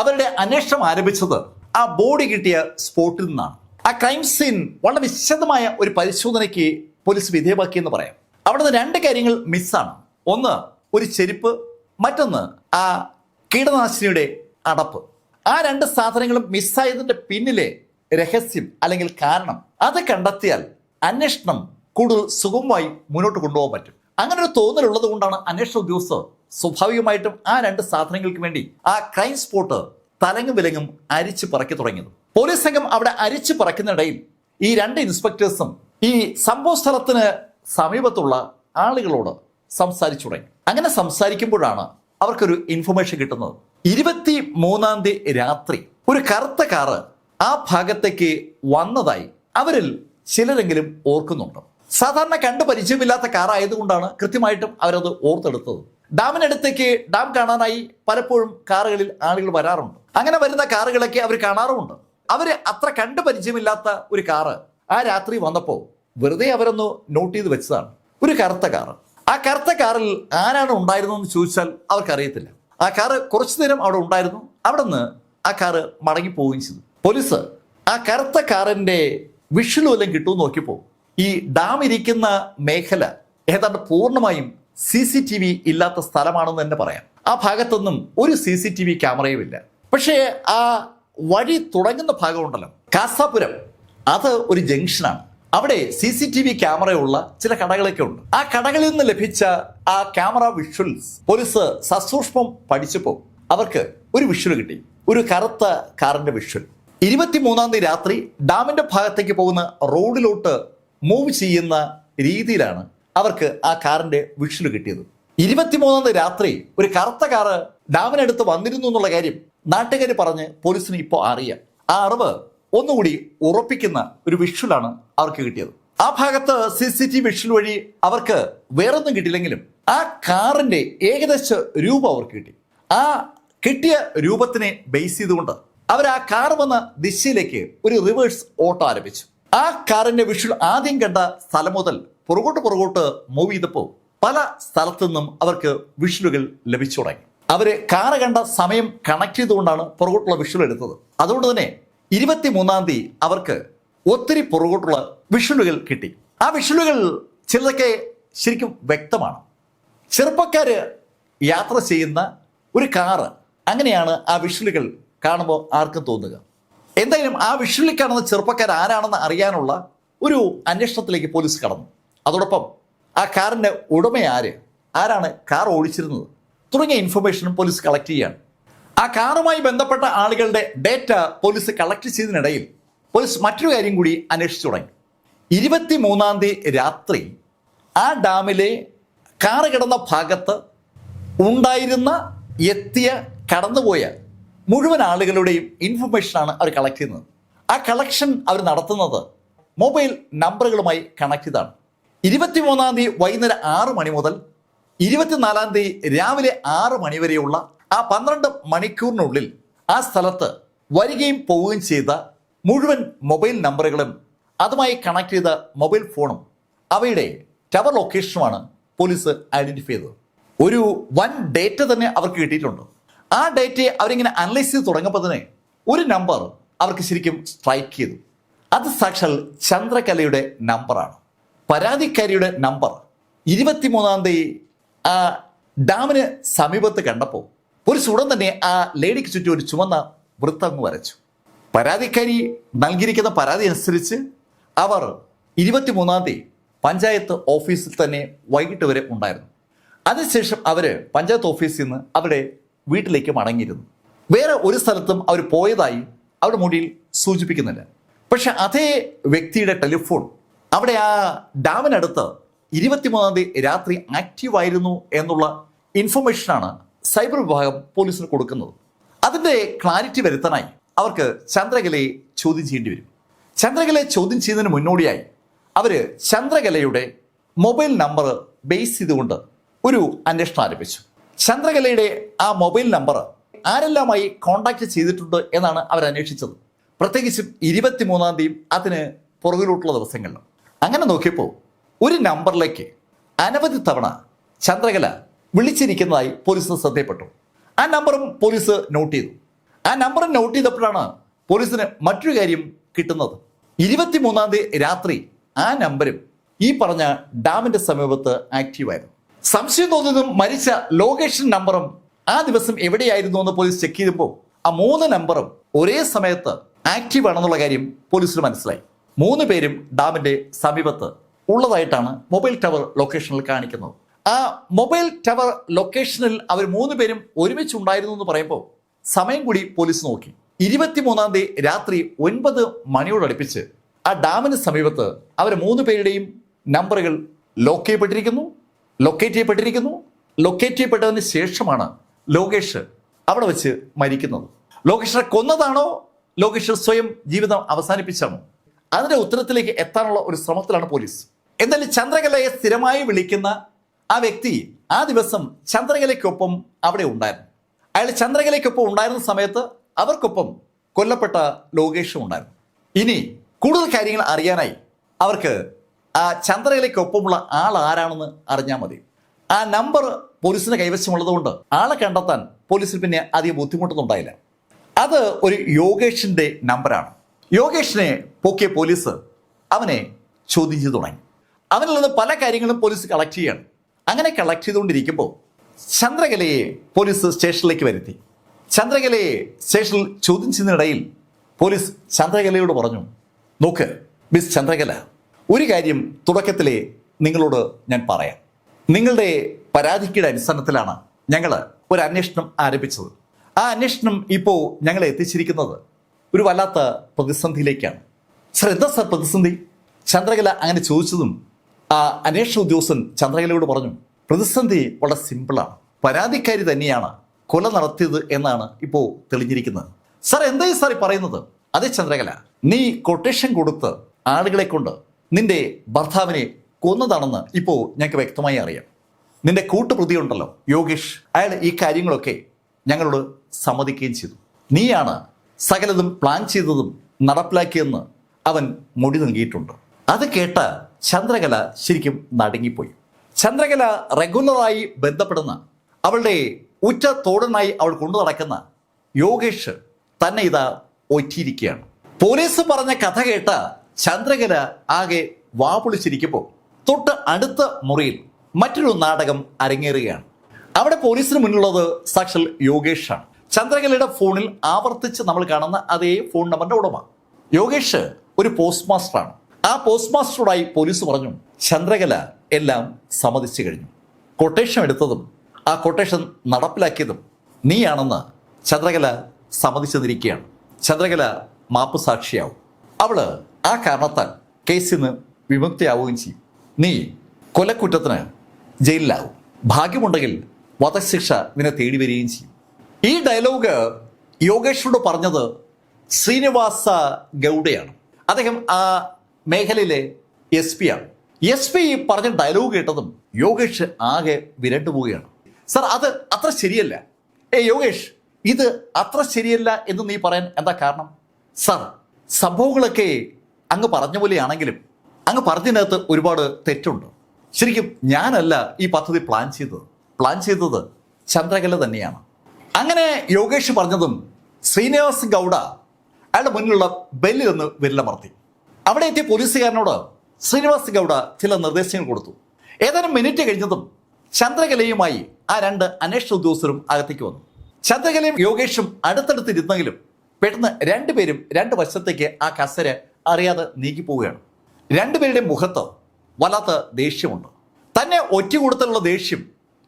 അവരുടെ അന്വേഷണം ആരംഭിച്ചത് ആ ബോഡി കിട്ടിയ സ്പോട്ടിൽ നിന്നാണ്. ആ ക്രൈം സീൻ വളരെ വിശദമായ ഒരു പരിശോധനയ്ക്ക് പോലീസ് വിധേയമാക്കിയെന്ന് പറയാം. അവിടുന്ന് രണ്ട് കാര്യങ്ങൾ മിസ്സാണ്. ഒന്ന് ഒരു ചെരുപ്പ് മറ്റൊന്ന് ആ കീടനാശിനിയുടെ അടപ്പ്. ആ രണ്ട് സാധനങ്ങളും മിസ്സായതിന്റെ പിന്നിലെ രഹസ്യം അല്ലെങ്കിൽ കാരണം അത് കണ്ടെത്തിയാൽ അന്വേഷണം കൂടുതൽ സുഗമമായി മുന്നോട്ട് കൊണ്ടുപോകാൻ പറ്റും. അങ്ങനെ ഒരു തോന്നലുള്ളത് കൊണ്ടാണ് അന്വേഷണ ഉദ്യോഗസ്ഥർ സ്വാഭാവികമായിട്ടും ആ രണ്ട് സാധനങ്ങൾക്ക് വേണ്ടി ആ ക്രൈം സ്പോട്ട് തലങ്ങും വിലങ്ങും അരിച്ചു പറക്കി തുടങ്ങിയത്. പോലീസ് സംഘം അവിടെ അരിച്ചു പറക്കുന്നിടയിൽ ഈ രണ്ട് ഇൻസ്പെക്ടേഴ്സും ഈ സംഭവ സ്ഥലത്തിന് സമീപത്തുള്ള ആളുകളോട് സംസാരിച്ചു തുടങ്ങി അങ്ങനെ സംസാരിക്കുമ്പോഴാണ് അവർക്കൊരു ഇൻഫർമേഷൻ കിട്ടുന്നത്. ഇരുപത്തി മൂന്നാം തീയതി രാത്രി ഒരു കറുത്ത കാറ് ആ ഭാഗത്തേക്ക് വന്നതായി അവരിൽ ചിലരെങ്കിലും ഓർക്കുന്നുണ്ട്. സാധാരണ കണ്ടു പരിചയമില്ലാത്ത കാർ ആയതുകൊണ്ടാണ് കൃത്യമായിട്ടും അവരത് ഓർത്തെടുത്തത്. ഡാമിനടുത്തേക്ക് ഡാം കാണാനായി പലപ്പോഴും കാറുകളിൽ ആളുകൾ വരാറുണ്ട്. അങ്ങനെ വരുന്ന കാറുകളൊക്കെ അവർ കാണാറുമുണ്ട്. അവർ അത്ര കണ്ടു പരിചയമില്ലാത്ത ഒരു കാറ് ആ രാത്രി വന്നപ്പോൾ വെറുതെ അവരൊന്ന് നോട്ട് ചെയ്ത് വെച്ചതാണ്. ഒരു കറുത്ത കാറ് ആ കറുത്ത കാറിൽ ആരാണ് ഉണ്ടായിരുന്നതെന്ന് ചോദിച്ചാൽ അവർക്കറിയത്തില്ല. ആ കാറ് കുറച്ചു നേരം അവിടെ ഉണ്ടായിരുന്നു. അവിടെ നിന്ന് ആ കാറ് മടങ്ങി പോവുകയും ചെയ്തു. പോലീസ് ആ കറുത്ത കാറിന്റെ വിഷ്വൽ വല്ലതും കിട്ടുമെന്ന് നോക്കിയപ്പോൾ ഈ ഡാം ഇരിക്കുന്ന മേഖല ഏതാണ്ട് പൂർണമായും സി സി ടി വി ഇല്ലാത്ത സ്ഥലമാണെന്ന് തന്നെ പറയാം. ആ ഭാഗത്തൊന്നും ഒരു സി സി ടി വി ക്യാമറയും ഇല്ല. പക്ഷേ ആ വഴി തുടങ്ങുന്ന ഭാഗമുണ്ടല്ലോ. കാസാപുരം. അത് ഒരു ജംഗ്ഷനാണ് അവിടെ സി സി ടി വി ക്യാമറയുള്ള ചില കടകളൊക്കെ ഉണ്ട് ആ കടകളിൽ നിന്ന് ലഭിച്ച ആ ക്യാമറ വിഷ്വൽസ് പോലീസ് സസൂക്ഷ്മം പഠിച്ചപ്പോൾ അവർക്ക് ഒരു വിഷ്വൽ കിട്ടി. ഒരു കറുത്ത കാറിന്റെ വിഷ്വൽ. ഇരുപത്തിമൂന്നാം തീയതി രാത്രി ഡാമിന്റെ ഭാഗത്തേക്ക് പോകുന്ന റോഡിലോട്ട് മൂവ് ചെയ്യുന്ന രീതിയിലാണ് അവർക്ക് ആ കാറിന്റെ വിഷ്വൽ കിട്ടിയത്. ഇരുപത്തിമൂന്നാം തീയതി രാത്രി ഒരു കറുത്ത കാറ് ഡാമിനടുത്ത് വന്നിരുന്നു എന്നുള്ള കാര്യം നാട്ടുകാർ പറഞ്ഞ് പോലീസിന് ഇപ്പോൾ അറിയാം. ആ അറിവ് ഒന്നുകൂടി ഉറപ്പിക്കുന്ന ഒരു വിഷ്വലാണ് അവർക്ക് കിട്ടിയത്. ആ ഭാഗത്ത് സി സി ടി വിഷ്വൽ വഴി അവർക്ക് വേറൊന്നും കിട്ടിയില്ലെങ്കിലും ആ കാറിന്റെ ഏകദേശ രൂപം അവർക്ക് കിട്ടി. ആ കിട്ടിയ രൂപത്തിനെ ബേസ് ചെയ്തുകൊണ്ട് അവർ ആ കാർ വന്ന ദിശയിലേക്ക് ഒരു റിവേഴ്സ് ഓട്ടോ ആരംഭിച്ചു. ആ കാറിന്റെ വിഷ്വൽ ആദ്യം കണ്ട സ്ഥലം മുതൽ പുറകോട്ട് പുറകോട്ട് മൂവ് ചെയ്തപ്പോൾ പല സ്ഥലത്തു നിന്നും അവർക്ക് വിഷ്വലുകൾ ലഭിച്ചു തുടങ്ങി. അവർ കാറ് കണ്ട സമയം കണക്ട് ചെയ്തുകൊണ്ടാണ് പുറകോട്ടുള്ള വിഷ്വൽ എടുത്തത്. അതുകൊണ്ട് തന്നെ ഇരുപത്തി മൂന്നാം തീയതി അവർക്ക് ഒത്തിരി പുറകോട്ടുള്ള വിഷ്വലുകൾ കിട്ടി. ആ വിഷ്വലുകൾ ചിലതൊക്കെ ശരിക്കും വ്യക്തമാണ്. ചെറുപ്പക്കാർ യാത്ര ചെയ്യുന്ന ഒരു കാറ് അങ്ങനെയാണ് ആ വിഷ്വലുകൾ കാണുമ്പോൾ ആർക്കും തോന്നുക. എന്തായാലും ആ വിഷ്വലിൽ കാണുന്ന ചെറുപ്പക്കാർ ആരാണെന്ന് അറിയാനുള്ള ഒരു അന്വേഷണത്തിലേക്ക് പോലീസ് കടന്നു. അതോടൊപ്പം ആ കാറിന്റെ ഉടമ ആര് ആരാണ് കാർ ഓടിച്ചിരുന്നത് തുടങ്ങിയ ഇൻഫർമേഷനും പോലീസ് കളക്ട് ചെയ്യാണ് ആ കാറുമായി ബന്ധപ്പെട്ട ആളുകളുടെ ഡേറ്റ പോലീസ് കളക്ട് ചെയ്തതിനിടയിൽ പോലീസ് മറ്റൊരു കാര്യം കൂടി അന്വേഷിച്ചു തുടങ്ങി. ഇരുപത്തി മൂന്നാം തീയതി രാത്രി ആ ഡാമിലെ കാറ് കിടന്ന ഭാഗത്ത് ഉണ്ടായിരുന്ന എത്തിയ കടന്നുപോയ മുഴുവൻ ആളുകളുടെയും ഇൻഫർമേഷനാണ് അവർ കളക്ട് ചെയ്യുന്നത്. ആ കളക്ഷൻ അവർ നടത്തുന്നത് മൊബൈൽ നമ്പറുകളുമായി കണക്ട് ചെയ്താണ്. ഇരുപത്തിമൂന്നാം തീയതി വൈകുന്നേരം ആറ് മണി മുതൽ ഇരുപത്തിനാലാം തീയതി രാവിലെ ആറ് മണി വരെയുള്ള ആ പന്ത്രണ്ട് മണിക്കൂറിനുള്ളിൽ ആ സ്ഥലത്ത് വരികയും പോവുകയും ചെയ്ത മുഴുവൻ മൊബൈൽ നമ്പറുകളും അതുമായി കണക്ട് ചെയ്ത മൊബൈൽ ഫോണും അവയുടെ ടവർ ലൊക്കേഷനുമാണ് പോലീസ് ഐഡന്റിഫൈ ചെയ്തത്. ഒരു വൻ ഡേറ്റ തന്നെ അവർക്ക് കിട്ടിയിട്ടുണ്ട്. ആ ഡേറ്റയെ അവരിങ്ങനെ അനലൈസ് ചെയ്ത് തുടങ്ങുമ്പോൾ തന്നെ ഒരു നമ്പർ അവർക്ക് ശരിക്കും സ്ട്രൈക്ക് ചെയ്തു. അത് സാക്ഷാൽ ചന്ദ്രകലയുടെ നമ്പറാണ് പരാതിക്കാരിയുടെ നമ്പർ ഇരുപത്തിമൂന്നാം തീയതി ആ ഡാമിന് സമീപത്ത് കണ്ടപ്പോൾ പോലീസ് ഉടൻ തന്നെ ആ ലേഡിക്ക് ചുറ്റും ഒരു ചുവന്ന വൃത്തം വരച്ചു. പരാതിക്കാരി നൽകിയിരിക്കുന്ന പരാതി അനുസരിച്ച് അവർ ഇരുപത്തിമൂന്നാം തീയതി പഞ്ചായത്ത് ഓഫീസിൽ തന്നെ വൈകിട്ട് വരെ ഉണ്ടായിരുന്നു. അതിനുശേഷം അവർ പഞ്ചായത്ത് ഓഫീസിൽ നിന്ന് അവരുടെ വീട്ടിലേക്ക് മടങ്ങിയിരുന്നു. വേറെ ഒരു സ്ഥലത്തും അവർ പോയതായി അവരുടെ മൊഴിയിൽ സൂചിപ്പിക്കുന്നില്ല. പക്ഷെ അതേ വ്യക്തിയുടെ ടെലിഫോൺ അവിടെ ആ ഡാമിനടുത്ത് ഇരുപത്തിമൂന്നാം തീയതി രാത്രി ആക്റ്റീവായിരുന്നു എന്നുള്ള ഇൻഫർമേഷനാണ് സൈബർ വിഭാഗം പോലീസിന് കൊടുക്കുന്നത്. അതിന്റെ ക്ലാരിറ്റി വരുത്താനായി അവർക്ക് ചന്ദ്രകലയെ ചോദ്യം ചെയ്യേണ്ടി വരും. ചന്ദ്രകലയെ ചോദ്യം ചെയ്യുന്നതിന് മുന്നോടിയായി അവർ ചന്ദ്രകലയുടെ മൊബൈൽ നമ്പർ ബേസ് ചെയ്തുകൊണ്ട് ഒരു അന്വേഷണം ആരംഭിച്ചു. ചന്ദ്രകലയുടെ ആ മൊബൈൽ നമ്പർ ആരെല്ലാമായി കോണ്ടാക്ട് ചെയ്തിട്ടുണ്ട് എന്നാണ് അവർ അന്വേഷിച്ചത്. പ്രത്യേകിച്ചും ഇരുപത്തിമൂന്നാം തീയതി അതിന് പുറകിലോട്ടുള്ള ദിവസങ്ങളിൽ. അങ്ങനെ നോക്കിയപ്പോൾ ഒരു നമ്പറിലേക്ക് അനവധി തവണ ചന്ദ്രകല വിളിച്ചിരിക്കുന്നതായി പോലീസിന് ശ്രദ്ധയപ്പെട്ടു ആ നമ്പറും പോലീസ് നോട്ട് ചെയ്തു. ആ നമ്പർ നോട്ട് ചെയ്തപ്പോഴാണ് പോലീസിന് മറ്റൊരു കാര്യം കിട്ടുന്നത്. ഇരുപത്തിമൂന്നാം തീയതി രാത്രി ആ നമ്പരും ഈ പറഞ്ഞ ഡാമിന്റെ സമീപത്ത് ആക്റ്റീവായിരുന്നു സംശയം തോന്നുന്നതും മരിച്ച ലൊക്കേഷൻ നമ്പറും ആ ദിവസം എവിടെയായിരുന്നു എന്ന് പോലീസ് ചെക്ക് ചെയ്തപ്പോൾ ആ മൂന്ന് നമ്പറും ഒരേ സമയത്ത് ആക്റ്റീവ് ആണെന്നുള്ള കാര്യം പോലീസിന് മനസ്സിലായി. മൂന്ന് പേരും ഡാമിന്റെ സമീപത്ത് ഉള്ളതായിട്ടാണ് മൊബൈൽ ടവർ ലൊക്കേഷനിൽ കാണിക്കുന്നത്. ആ മൊബൈൽ ടവർ ലൊക്കേഷനിൽ അവർ മൂന്ന് പേരും ഒരുമിച്ച് ഉണ്ടായിരുന്നു എന്ന് പറയുമ്പോൾ സമയം കൂടി പോലീസ് നോക്കി. ഇരുപത്തിമൂന്നാം തീയതി രാത്രി ഒൻപത് മണിയോടടുപ്പിച്ച് ആ ഡാമിന് സമീപത്ത് അവർ മൂന്ന് പേരുടെയും നമ്പറുകൾ ലോക്ക് ചെയ്യപ്പെട്ടിരിക്കുന്നു ലൊക്കേറ്റ് ചെയ്യപ്പെട്ടിരിക്കുന്നു. ലൊക്കേറ്റ് ചെയ്യപ്പെട്ടതിന് ശേഷമാണ് ലോകേഷ് അവിടെ വെച്ച് മരിക്കുന്നത്. ലോകേഷിനെ കൊന്നതാണോ? ലോകേഷ് സ്വയം ജീവിതം അവസാനിപ്പിച്ചാണോ? അതിന്റെ ഉത്തരത്തിലേക്ക് എത്താനുള്ള ഒരു ശ്രമത്തിലാണ് പോലീസ്. എന്തായാലും ചന്ദ്രകലയെ സ്ഥിരമായി വിളിക്കുന്ന ആ വ്യക്തി ആ ദിവസം ചന്ദ്രകലയ്ക്കൊപ്പം അവിടെ ഉണ്ടായിരുന്നു. അയാൾ ചന്ദ്രകലയ്ക്കൊപ്പം ഉണ്ടായിരുന്ന സമയത്ത് അവർക്കൊപ്പം കൊല്ലപ്പെട്ട ലോകേഷും ഉണ്ടായിരുന്നു. ഇനി കൂടുതൽ കാര്യങ്ങൾ അറിയാനായി അവർക്ക് ആ ചന്ദ്രകലയ്ക്കൊപ്പമുള്ള ആൾ ആരാണെന്ന് അറിഞ്ഞാൽ മതി. ആ നമ്പർ പോലീസിന് കൈവശമുള്ളതുകൊണ്ട് ആളെ കണ്ടെത്താൻ പോലീസിന് പിന്നെ അധികം ബുദ്ധിമുട്ടൊന്നും ഉണ്ടായില്ല. അത് ഒരു യോഗേഷിന്റെ നമ്പറാണ്. യോഗേഷിനെ പൊക്കിയ പോലീസ് അവനെ ചോദ്യം ചെയ്തു തുടങ്ങി. അവനിൽ നിന്ന് പല കാര്യങ്ങളും പോലീസ് കളക്ട് ചെയ്യാണ്. അങ്ങനെ കളക്ട് ചെയ്തുകൊണ്ടിരിക്കുമ്പോൾ ചന്ദ്രകലയെ പോലീസ് സ്റ്റേഷനിലേക്ക് വരുത്തി. ചന്ദ്രകലയെ സ്റ്റേഷനിൽ ചോദ്യം ചെയ്യുന്നതിനിടയിൽ പോലീസ് ചന്ദ്രകലയോട് പറഞ്ഞു നോക്ക് മിസ് ചന്ദ്രകല ഒരു കാര്യം തുടക്കത്തിലെ നിങ്ങളോട് ഞാൻ പറയാം. നിങ്ങളുടെ പരാതിക്കയുടെ അടിസ്ഥാനത്തിലാണ് ഞങ്ങൾ ഒരു അന്വേഷണം ആരംഭിച്ചത്. ആ അന്വേഷണം ഇപ്പോൾ ഞങ്ങളെ എത്തിച്ചിരിക്കുന്നത് ഒരു വല്ലാത്ത പ്രതിസന്ധിയിലേക്കാണ്. സർ എന്താ സർ പ്രതിസന്ധി? ചന്ദ്രകല അങ്ങനെ ചോദിച്ചതും ആ അന്വേഷണ ഉദ്യോഗസ്ഥൻ ചന്ദ്രകലയോട് പറഞ്ഞു പ്രതിസന്ധി വളരെ സിമ്പിളാണ് പരാതിക്കാരി തന്നെയാണ് കൊല നടത്തിയത് എന്നാണ് ഇപ്പോൾ തെളിഞ്ഞിരിക്കുന്നത്. സാർ എന്തായി സാർ പറയുന്നത്? അതെ ചന്ദ്രകല. നീ കൊട്ടേഷൻ കൊടുത്ത് ആളുകളെ കൊണ്ട് നിന്റെ ഭർത്താവിനെ കൊന്നതാണെന്ന് ഇപ്പോൾ ഞങ്ങൾക്ക് വ്യക്തമായി അറിയാം. നിന്റെ കൂട്ടുപ്രതിയുണ്ടല്ലോ യോഗേഷ്. അയാൾ ഈ കാര്യങ്ങളൊക്കെ ഞങ്ങളോട് സമ്മതിക്കുകയും ചെയ്തു. നീയാണ് സകലതും പ്ലാൻ ചെയ്തതും നടപ്പിലാക്കിയെന്ന് അവൻ മൊഴി നൽകിയിട്ടുണ്ട്. അത് കേട്ട ചന്ദ്രകല ശരിക്കും നടുങ്ങിപ്പോയി. ചന്ദ്രകല റെഗുലറായി ബന്ധപ്പെടുന്ന അവളുടെ ഉറ്റ തോടനായി അവൾ കൊണ്ടു നടക്കുന്ന യോഗേഷ് തന്നെ ഇതാ ഒറ്റിയിരിക്കുകയാണ്. പോലീസ് പറഞ്ഞ കഥ കേട്ട ചന്ദ്രകല ആകെ വാപൊളിച്ചിരിക്കുമ്പോൾ തൊട്ട് അടുത്ത മുറിയിൽ മറ്റൊരു നാടകം അരങ്ങേറുകയാണ്. അവിടെ പോലീസിന് മുന്നിലുള്ളത് സാക്ഷൽ യോഗേഷാണ്. ചന്ദ്രകലയുടെ ഫോണിൽ ആവർത്തിച്ച് നമ്മൾ കാണുന്ന അതേ ഫോൺ നമ്പറിന്റെ ഉടമ. യോഗേഷ് ഒരു പോസ്റ്റ് മാസ്റ്ററാണ് ആ പോസ്റ്റ് മാസ്റ്ററോടായി പോലീസ് പറഞ്ഞു ചന്ദ്രകല എല്ലാം സമ്മതിച്ചു കഴിഞ്ഞു. കൊട്ടേഷൻ എടുത്തതും ആ കൊട്ടേഷൻ നടപ്പിലാക്കിയതും നീയാണെന്ന് ചന്ദ്രകല സമ്മതിച്ചെന്നിരിക്കുകയാണ് ചന്ദ്രകല മാപ്പ് സാക്ഷിയാവും. അവൾ ആ കാരണത്താൽ കേസിൽ നിന്ന് വിമുക്തിയാവുകയും ചെയ്യും. നീ കൊലക്കുറ്റത്തിന് ജയിലിലാവും. ഭാഗ്യമുണ്ടെങ്കിൽ വധശിക്ഷ നിന്നെ തേടി വരികയും ചെയ്യും. ഈ ഡയലോഗ് യോഗേഷിനോട് പറഞ്ഞത് ശ്രീനിവാസ ഗൗഡയാണ്. അദ്ദേഹം ആ മേഖലയിലെ എസ് പി ആണ്. എസ് പി പറഞ്ഞ ഡയലോഗ് കേട്ടതും യോഗേഷ് ആകെ വിരണ്ടു പോവുകയാണ്. സർ അത് അത്ര ശരിയല്ല. ഏ യോഗേഷ് ഇത് അത്ര ശരിയല്ല എന്ന് നീ പറയാൻ എന്താ കാരണം? സർ സംഭവങ്ങളൊക്കെ അങ്ങ് പറഞ്ഞ പോലെയാണെങ്കിലും അങ്ങ് പറഞ്ഞതിനകത്ത് ഒരുപാട് തെറ്റുണ്ട്. ശരിക്കും ഞാനല്ല ഈ പദ്ധതി പ്ലാൻ ചെയ്തത്. പ്ലാൻ ചെയ്തത് ചന്ദ്രകല തന്നെയാണ്. അങ്ങനെ യോഗേഷ് പറഞ്ഞതും ശ്രീനിവാസ് ഗൗഡ അയാളുടെ മുന്നിലുള്ള ബെല്ലിൽ ഒന്ന് വിരലമർത്തി. അവിടെ എത്തിയ പോലീസുകാരനോട് ശ്രീനിവാസ് ഗൗഡ ചില നിർദ്ദേശങ്ങൾ കൊടുത്തു. ഏതാനും മിനിറ്റ് കഴിഞ്ഞതും ചന്ദ്രകലയുമായി ആ രണ്ട് അന്വേഷണ ഉദ്യോഗസ്ഥരും അകത്തേക്ക് വന്നു. ചന്ദ്രകലയും യോഗേഷും അടുത്തടുത്തിരുന്നെങ്കിലും പെട്ടെന്ന് രണ്ടുപേരും രണ്ട് വശത്തേക്ക് ആ കസര അറിയാതെ നീക്കിപ്പോവുകയാണ് രണ്ടുപേരുടെ മുഖത്ത് വല്ലാത്ത ദേഷ്യമുണ്ട്. തന്നെ ഒറ്റ കൊടുത്തുള്ള ദേഷ്യം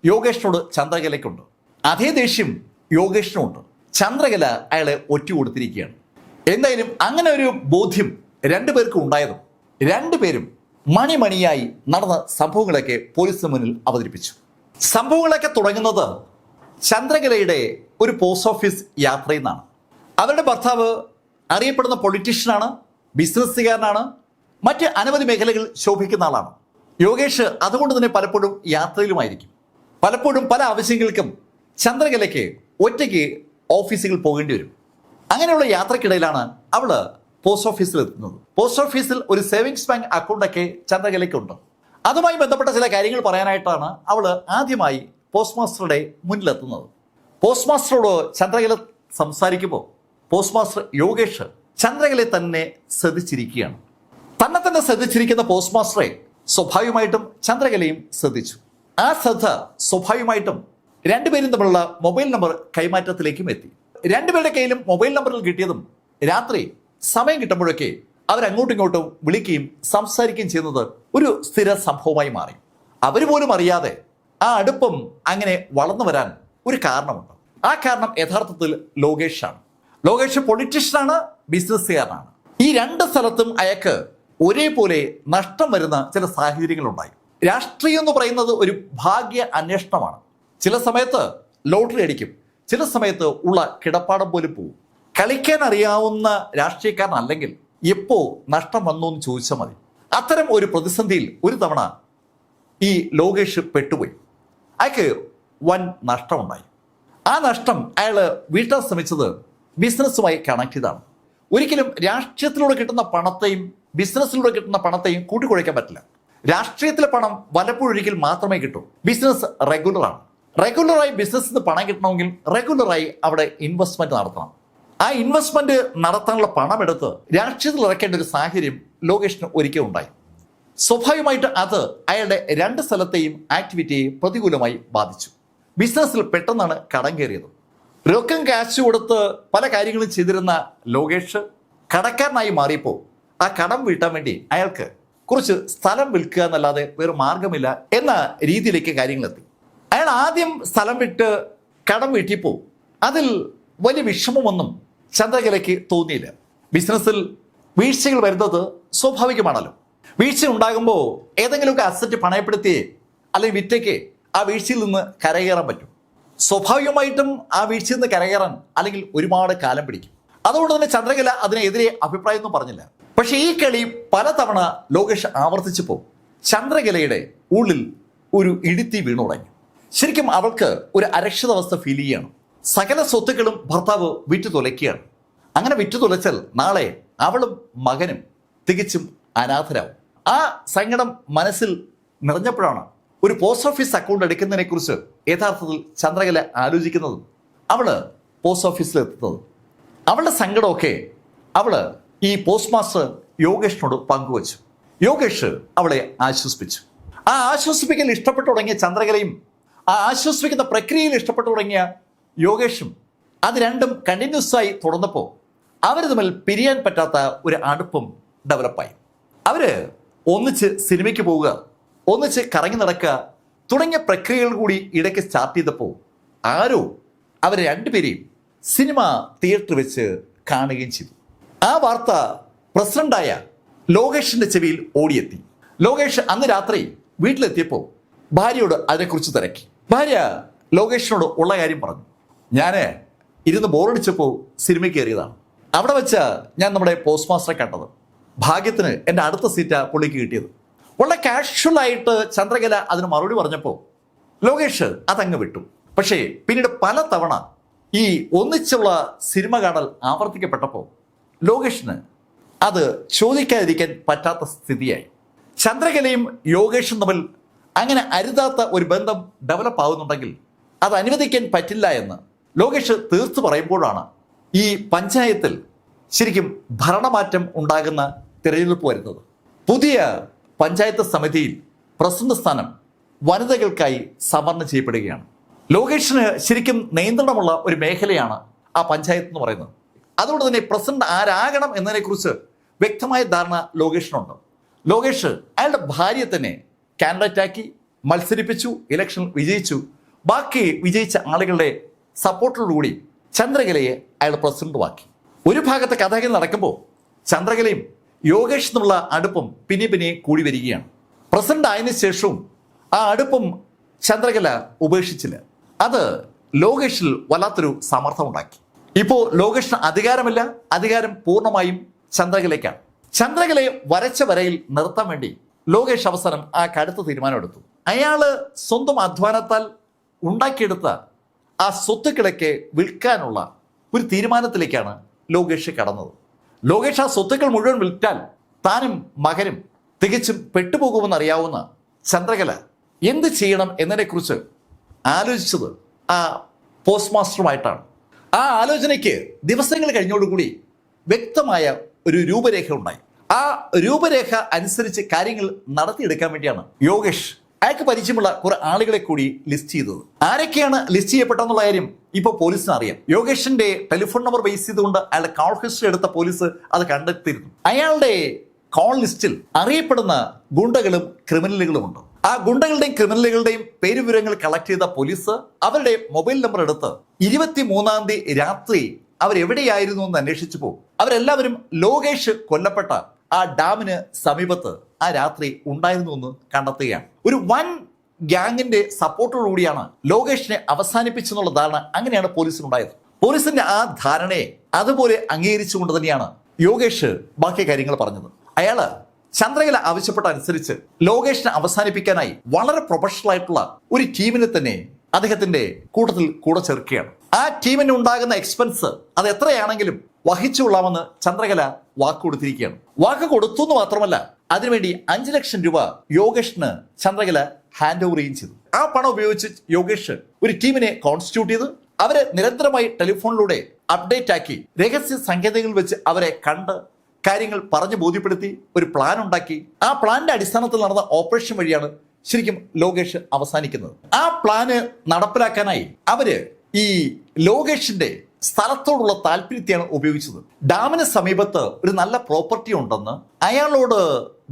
യോഗേഷിനോട് ചന്ദ്രകലയ്ക്കുണ്ട്. അതേ ദേഷ്യം യോഗേഷിനുമുണ്ട്. ചന്ദ്രകല അയാളെ ഒറ്റ കൊടുത്തിരിക്കുകയാണ്. എന്തായാലും അങ്ങനെ ഒരു ബോധ്യം രണ്ടുപേർക്കും ഉണ്ടായതും രണ്ടുപേരും മണിമണിയായി നടന്ന സംഭവങ്ങളൊക്കെ പോലീസിന് മുന്നിൽ അവതരിപ്പിച്ചു. സംഭവങ്ങളൊക്കെ തുടങ്ങുന്നത് ചന്ദ്രകലയുടെ ഒരു പോസ്റ്റ് ഓഫീസ് യാത്രയിൽ നിന്നാണ് അവരുടെ ഭർത്താവ് അറിയപ്പെടുന്ന പൊളിറ്റീഷ്യനാണ് ബിസിനസ്സുകാരനാണ് മറ്റ് അനവധി മേഖലകൾ ശോഭിക്കുന്ന ആളാണ്. യോഗേഷ് അതുകൊണ്ട് തന്നെ പലപ്പോഴും യാത്രയിലുമായിരിക്കും. പലപ്പോഴും പല ആവശ്യങ്ങൾക്കും ചന്ദ്രകലയ്ക്ക് ഒറ്റയ്ക്ക് ഓഫീസുകൾ പോകേണ്ടി വരും. അങ്ങനെയുള്ള യാത്രക്കിടയിലാണ് അവൾ പോസ്റ്റ് ഓഫീസിൽ എത്തുന്നത്. പോസ്റ്റ് ഓഫീസിൽ ഒരു സേവിങ്സ് ബാങ്ക് അക്കൗണ്ടൊക്കെ ചന്ദ്രകലയ്ക്കുണ്ട് അതുമായി ബന്ധപ്പെട്ട ചില കാര്യങ്ങൾ പറയാനായിട്ടാണ് അവൾ ആദ്യമായി പോസ്റ്റ് മാസ്റ്ററുടെ മുന്നിലെത്തുന്നത്. പോസ്റ്റ് മാസ്റ്ററോട് ചന്ദ്രകല സംസാരിക്കുമ്പോൾ പോസ്റ്റ് മാസ്റ്റർ യോഗേഷ് ചന്ദ്രകലയെ തന്നെ ശ്രദ്ധിച്ചിരിക്കുകയാണ്. തന്നെ തന്നെ ശ്രദ്ധിച്ചിരിക്കുന്ന പോസ്റ്റ് മാസ്റ്ററെ സ്വാഭാവികമായിട്ടും ചന്ദ്രകലയും ശ്രദ്ധിച്ചു. ആ ശ്രദ്ധ സ്വാഭാവികമായിട്ടും രണ്ടുപേരും തമ്മിലുള്ള മൊബൈൽ നമ്പർ കൈമാറ്റത്തിലേക്കും എത്തി. രണ്ടുപേരുടെ കയ്യിലും മൊബൈൽ നമ്പറിൽ കിട്ടിയതും രാത്രി സമയം കിട്ടുമ്പോഴൊക്കെ അവരങ്ങോട്ടും ഇങ്ങോട്ടും വിളിക്കുകയും സംസാരിക്കുകയും ചെയ്യുന്നത് ഒരു സ്ഥിര സംഭവമായി മാറി. അവർ പോലും അറിയാതെ ആ അടുപ്പം അങ്ങനെ വളർന്നു വരാൻ ഒരു കാരണമുണ്ട്. ആ കാരണം യഥാർത്ഥത്തിൽ ലോകേഷാണ്. ലോകേഷ് പൊളിറ്റീഷ്യനാണ് ബിസിനസ്സുകാരനാണ്. ഈ രണ്ട് സ്ഥലത്തും അയാൾക്ക് ഒരേപോലെ നഷ്ടം വരുന്ന ചില സാഹചര്യങ്ങളുണ്ടായി. രാഷ്ട്രീയം എന്ന് പറയുന്നത് ഒരു ഭാഗ്യ അന്വേഷണമാണ്. ചില സമയത്ത് ലോട്ടറി അടിക്കും. ചില സമയത്ത് ഉള്ള കിടപ്പാടം പോലും പോവും. കളിക്കാൻ അറിയാവുന്ന രാഷ്ട്രീയക്കാരനല്ലെങ്കിൽ എപ്പോ നഷ്ടം വന്നു എന്ന് ചോദിച്ചാൽ മതി. അത്തരം ഒരു പ്രതിസന്ധിയിൽ ഒരു തവണ ഈ ലോകേഷ് പെട്ടുപോയി. അയാൾക്ക് വൻ നഷ്ടമുണ്ടായി. ആ നഷ്ടം അയാൾ വീട്ടാൻ ശ്രമിച്ചത് ബിസിനസ്സുമായി കണക്ട് ചെയ്താണ്. ഒരിക്കലും രാഷ്ട്രീയത്തിലൂടെ കിട്ടുന്ന പണത്തെയും ബിസിനസ്സിലൂടെ കിട്ടുന്ന പണത്തെയും കൂട്ടിക്കുഴയ്ക്കാൻ പറ്റില്ല. രാഷ്ട്രീയത്തിലെ പണം വല്ലപ്പോഴൊരിക്കൽ മാത്രമേ കിട്ടൂ. ബിസിനസ് റെഗുലറാണ് റെഗുലറായി ബിസിനസ്സിൽ നിന്ന് പണം കിട്ടണമെങ്കിൽ റെഗുലറായി അവിടെ ഇൻവെസ്റ്റ്മെന്റ് നടത്തണം. ആ ഇൻവെസ്റ്റ്മെന്റ് നടത്താനുള്ള പണമെടുത്ത് രാഷ്ട്രീയത്തിൽ ഇറക്കേണ്ട ഒരു സാഹചര്യം ലോകേഷിന് ഒരിക്കലും ഉണ്ടായി. സ്വാഭാവികമായിട്ട് അത് അയാളുടെ രണ്ട് സ്ഥലത്തെയും ആക്ടിവിറ്റിയെ പ്രതികൂലമായി ബാധിച്ചു. ബിസിനസ്സിൽ പെട്ടെന്നാണ് കടം കയറിയത്. രൊക്കം കാശ് കൊടുത്ത് പല കാര്യങ്ങളും ചെയ്തിരുന്ന ലോകേഷ് കടക്കാരനായി മാറിയപ്പോൾ ആ കടം വീട്ടാൻ വേണ്ടി അയാൾക്ക് കുറച്ച് സ്ഥലം വിൽക്കുക എന്നല്ലാതെ വേറെ മാർഗമില്ല എന്ന രീതിയിലേക്ക് കാര്യങ്ങളെത്തി അയാൾ ആദ്യം സ്ഥലം വിട്ട് കടം വീട്ടിയപ്പോൾ അതിൽ വലിയ വിഷമമൊന്നും ചന്ദ്രകലയ്ക്ക് തോന്നിയില്ല. ബിസിനസ്സിൽ വീഴ്ചകൾ വരുന്നത് സ്വാഭാവികമാണല്ലോ. വീഴ്ച ഉണ്ടാകുമ്പോൾ ഏതെങ്കിലുമൊക്കെ അസറ്റ് പണയപ്പെടുത്തിയേ അല്ലെങ്കിൽ വിറ്റയ്ക്ക് ആ വീഴ്ചയിൽ നിന്ന് കരകയറാൻ പറ്റും. സ്വാഭാവികമായിട്ടും ആ വീഴ്ചയിൽ നിന്ന് കരകയറാൻ അല്ലെങ്കിൽ ഒരുപാട് കാലം പിടിക്കും. അതുകൊണ്ട് തന്നെ ചന്ദ്രകല അതിനെതിരെ അഭിപ്രായമൊന്നും പറഞ്ഞില്ല. പക്ഷേ ഈ കളി പലതവണ ലോകേഷ് ആവർത്തിച്ചപ്പോൾ ചന്ദ്രകലയുടെ ഉള്ളിൽ ഒരു ഇടുത്തി വീണു തുടങ്ങി. ശരിക്കും അവൾക്ക് ഒരു അരക്ഷിതാവസ്ഥ ഫീൽ ചെയ്യണം. സകല സ്വത്തുക്കളും ഭർത്താവ് വിറ്റു തുലയ്ക്കുകയാണ് അങ്ങനെ വിറ്റു തുലച്ചാൽ നാളെ അവളും മകനും തികച്ചും അനാഥരാവും. ആ സങ്കടം മനസ്സിൽ നിറഞ്ഞപ്പോഴാണ് ഒരു പോസ്റ്റ് ഓഫീസ് അക്കൗണ്ട് എടുക്കുന്നതിനെ കുറിച്ച് യഥാർത്ഥത്തിൽ ചന്ദ്രകല ആലോചിക്കുന്നതും അവൾ പോസ്റ്റ് ഓഫീസിൽ എത്തുന്നതും. അവളുടെ സങ്കടമൊക്കെ അവൾ ഈ പോസ്റ്റ് മാസ്റ്റർ യോഗേഷിനോട് പങ്കുവച്ചു. യോഗേഷ് അവളെ ആശ്വസിപ്പിച്ചു. ആ ആശ്വസിപ്പിക്കൽ ഇഷ്ടപ്പെട്ടു തുടങ്ങിയ ചന്ദ്രകലയും ആ ആശ്വസിപ്പിക്കുന്ന പ്രക്രിയയിൽ ഇഷ്ടപ്പെട്ടു തുടങ്ങിയ യോഗേഷും അത് രണ്ടും കണ്ടിന്യൂസ് ആയി തുടർന്നപ്പോൾ അവർ തമ്മിൽ പിരിയാൻ പറ്റാത്ത ഒരു അടുപ്പം ഡെവലപ്പായി അവർ ഒന്നിച്ച് സിനിമയ്ക്ക് പോവുക ഒന്നിച്ച് കറങ്ങി നടക്കുക തുടങ്ങിയ പ്രക്രിയകൾ കൂടി ഇടയ്ക്ക് സ്റ്റാർട്ട് ചെയ്തപ്പോൾ ആരോ അവർ രണ്ടുപേരെയും സിനിമ തിയേറ്റർ വെച്ച് കാണുകയും ചെയ്തു. ആ വാർത്ത പ്രസിഡന്റായ ലോകേഷിന്റെ ചെവിയിൽ ഓടിയെത്തി. ലോകേഷ് അന്ന് രാത്രി വീട്ടിലെത്തിയപ്പോൾ ഭാര്യയോട് അതിനെക്കുറിച്ച് തിരക്കി. ഭാര്യ ലോകേഷിനോട് ഉള്ള കാര്യം പറഞ്ഞു. ഞാൻ ഇരുന്ന് ബോറടിച്ചപ്പോൾ സിനിമ കയറിയതാണ്. അവിടെ വെച്ച ഞാൻ നമ്മുടെ പോസ്റ്റ് മാസ്റ്ററെ കണ്ടത്. ഭാഗ്യത്തിന് എന്റെ അടുത്ത സീറ്റാ പുള്ളിക്ക് കിട്ടിയത്. വളരെ കാഷ്വലായിട്ട് ചന്ദ്രകല അതിന് മറുപടി പറഞ്ഞപ്പോൾ ലോകേഷ് അതങ്ങ് വിട്ടു. പക്ഷേ പിന്നീട് പല തവണ ഈ ഒന്നിച്ചുള്ള സിനിമ കാണൽ ആവർത്തിക്കപ്പെട്ടപ്പോൾ ലോകേഷിന് അത് ചോദിക്കാതിരിക്കാൻ പറ്റാത്ത സ്ഥിതിയായി. ചന്ദ്രകലയും യോഗേഷും തമ്മിൽ അങ്ങനെ അരുതാത്ത ഒരു ബന്ധം ഡെവലപ്പ് ആവുന്നുണ്ടെങ്കിൽ അത് അനുവദിക്കാൻ പറ്റില്ല എന്ന് ലോകേഷ് തീർത്തു പറയുമ്പോഴാണ് ഈ പഞ്ചായത്തിൽ ശരിക്കും ഭരണമാറ്റം ഉണ്ടാകുന്ന തിരഞ്ഞെടുപ്പ് വരുന്നത്. പുതിയ പഞ്ചായത്ത് സമിതിയിൽ പ്രസിഡന്റ് സ്ഥാനം വനിതകൾക്കായി സംവരണം ചെയ്യപ്പെടുകയാണ്. ലോകേഷിന് ശരിക്കും നിയന്ത്രണമുള്ള ഒരു മേഖലയാണ് ആ പഞ്ചായത്ത് എന്ന് പറയുന്നത്. അതുകൊണ്ട് തന്നെ പ്രസിഡന്റ് ആരാകണം എന്നതിനെക്കുറിച്ച് വ്യക്തമായ ധാരണ ലോകേഷിനുണ്ട്. ലോകേഷ് അയാളുടെ ഭാര്യയെ തന്നെ കാൻഡിഡേറ്റാക്കി മത്സരിപ്പിച്ചു ഇലക്ഷൻ വിജയിച്ചു. ബാക്കി വിജയിച്ച ആളുകളുടെ സപ്പോർട്ടോടുകൂടി ചന്ദ്രകലയെ അയാൾ പ്രസിഡന്റുമാക്കി. ഒരു ഭാഗത്തെ കഥകൾ നടക്കുമ്പോൾ ചന്ദ്രകലയും യോഗേഷ് എന്നുള്ള അടുപ്പം പിന്നെ പിന്നെ കൂടി വരികയാണ്. പ്രസിഡന്റ് ആയതിനു ശേഷവും ആ അടുപ്പം ചന്ദ്രകല ഉപേക്ഷിച്ചില്ല. അത് ലോകേഷിൽ വല്ലാത്തൊരു സമ്മർദ്ദം ഉണ്ടാക്കി ഇപ്പോൾ ലോകേഷിന് അധികാരമില്ല അധികാരം പൂർണമായും ചന്ദ്രകലയ്ക്കാണ്. ചന്ദ്രകലയെ വരച്ച വരയിൽ നിർത്താൻ വേണ്ടി ലോകേഷ് അവസരം ആ കടുത്ത തീരുമാനമെടുത്തു. അയാൾ സ്വന്തം അധ്വാനത്താൽ ഉണ്ടാക്കിയെടുത്ത ആ സ്വത്തുക്കളൊക്കെ വിൽക്കാനുള്ള ഒരു തീരുമാനത്തിലേക്കാണ് ലോകേഷ് കടന്നത്. ലോകേഷ് ആ സ്വത്തുക്കൾ മുഴുവൻ വിൽറ്റാൽ താനും മകനും തികച്ചും പെട്ടുപോകുമെന്ന് അറിയാവുന്ന ചന്ദ്രകല എന്ത് ചെയ്യണം എന്നതിനെക്കുറിച്ച് ആലോചിച്ചത് ആ പോസ്റ്റ് മാസ്റ്ററുമായിട്ടാണ് ആ ആലോചനയ്ക്ക് ദിവസങ്ങൾ കഴിഞ്ഞോടുകൂടി വ്യക്തമായ ഒരു രൂപരേഖ ഉണ്ടായി. ആ രൂപരേഖ അനുസരിച്ച് കാര്യങ്ങൾ നടത്തിയെടുക്കാൻ വേണ്ടിയാണ് യോഗേഷ് അയാൾക്ക് പരിചയമുള്ള കുറെ ആളുകളെ കൂടി ലിസ്റ്റ് ചെയ്തത്. ആരൊക്കെയാണ് ലിസ്റ്റ് ചെയ്യപ്പെട്ടെന്നുള്ള കാര്യം ഇപ്പോൾ പോലീസിന് അറിയാം. യോഗേഷിന്റെ ടെലിഫോൺ നമ്പർ ബേസ് ചെയ്തുകൊണ്ട് അയാളുടെ കോൾ ഹിസ്റ്ററി എടുത്ത പോലീസ് അത് കണ്ടെത്തിയിരുന്നു. അയാളുടെ കോൾ ലിസ്റ്റിൽ അറിയപ്പെടുന്ന ഗുണ്ടകളും ക്രിമിനലുകളും ഉണ്ട്. ആ ഗുണ്ടകളുടെയും ക്രിമിനലുകളുടെയും പേര് വിവരങ്ങൾ കളക്ട് ചെയ്ത പോലീസ് അവരുടെ മൊബൈൽ നമ്പർ എടുത്ത് ഇരുപത്തി മൂന്നാം തീയതി രാത്രി അവരെവിടെയായിരുന്നു എന്ന് അന്വേഷിച്ചു അന്വേഷിച്ചപ്പോൾ അവരെല്ലാവരും ലോകേഷ് കൊല്ലപ്പെട്ട ആ ഡാമിന് സമീപത്ത് ആ രാത്രി ഉണ്ടായിരുന്നു എന്ന് കണ്ടെത്തുകയാണ്. ഒരു വൻ ഗ്യാങ്ങിന്റെ സപ്പോർട്ടോടുകൂടിയാണ് ലോകേഷിനെ അവസാനിപ്പിച്ചെന്നുള്ള ധാരണ അങ്ങനെയാണ് പോലീസിനുണ്ടായത്. പോലീസിന്റെ ആ ധാരണയെ അതുപോലെ അംഗീകരിച്ചുകൊണ്ട് തന്നെയാണ് യോഗേഷ് ബാക്കി കാര്യങ്ങൾ പറഞ്ഞത്. അയാൾ ചന്ദ്രകല ആവശ്യപ്പെട്ട അനുസരിച്ച് ലോകേഷിനെ അവസാനിപ്പിക്കാനായി വളരെ പ്രൊഫഷണൽ ആയിട്ടുള്ള ഒരു ടീമിനെ തന്നെ അദ്ദേഹത്തിന്റെ കൂട്ടത്തിൽ കൂടെ ചേർക്കുകയാണ്. ആ ടീമിന് ഉണ്ടാകുന്ന എക്സ്പെൻസ് അത് എത്രയാണെങ്കിലും വഹിച്ചുകൊള്ളാമെന്ന് ചന്ദ്രകല വാക്ക് കൊടുത്തിരിക്കുകയാണ്. വാക്ക് കൊടുത്തു എന്ന് മാത്രമല്ല അതിനുവേണ്ടി അഞ്ചു ലക്ഷം രൂപ യോഗേഷിന് ചന്ദ്രകല ഹാൻഡ് ഓവർ ചെയ്യുകയും ചെയ്തു. ആ പണം ഉപയോഗിച്ച് യോഗേഷ് ഒരു ടീമിനെ കോൺസ്റ്റിറ്റ്യൂട്ട് ചെയ്ത്. അവരെ നിരന്തരമായി ടെലിഫോണിലൂടെ അപ്ഡേറ്റ് ആക്കി രഹസ്യ സങ്കേതങ്ങളിൽ വെച്ച് അവരെ കണ്ട് കാര്യങ്ങൾ പറഞ്ഞു ബോധ്യപ്പെടുത്തി ഒരു പ്ലാൻ ഉണ്ടാക്കി. ആ പ്ലാന്റെ അടിസ്ഥാനത്തിൽ നടന്ന ഓപ്പറേഷൻ വഴിയാണ് ശരിക്കും ലോകേഷ് അവസാനിക്കുന്നത്. ആ പ്ലാന് നടപ്പിലാക്കാനായി അവർ ഈ ലോകേഷിന്റെ സ്ഥലത്തോടുള്ള താല്പര്യത്തെയാണ് ഉപയോഗിച്ചത്. ഡാമിന് സമീപത്ത് ഒരു നല്ല പ്രോപ്പർട്ടി ഉണ്ടെന്ന് അയാളോട്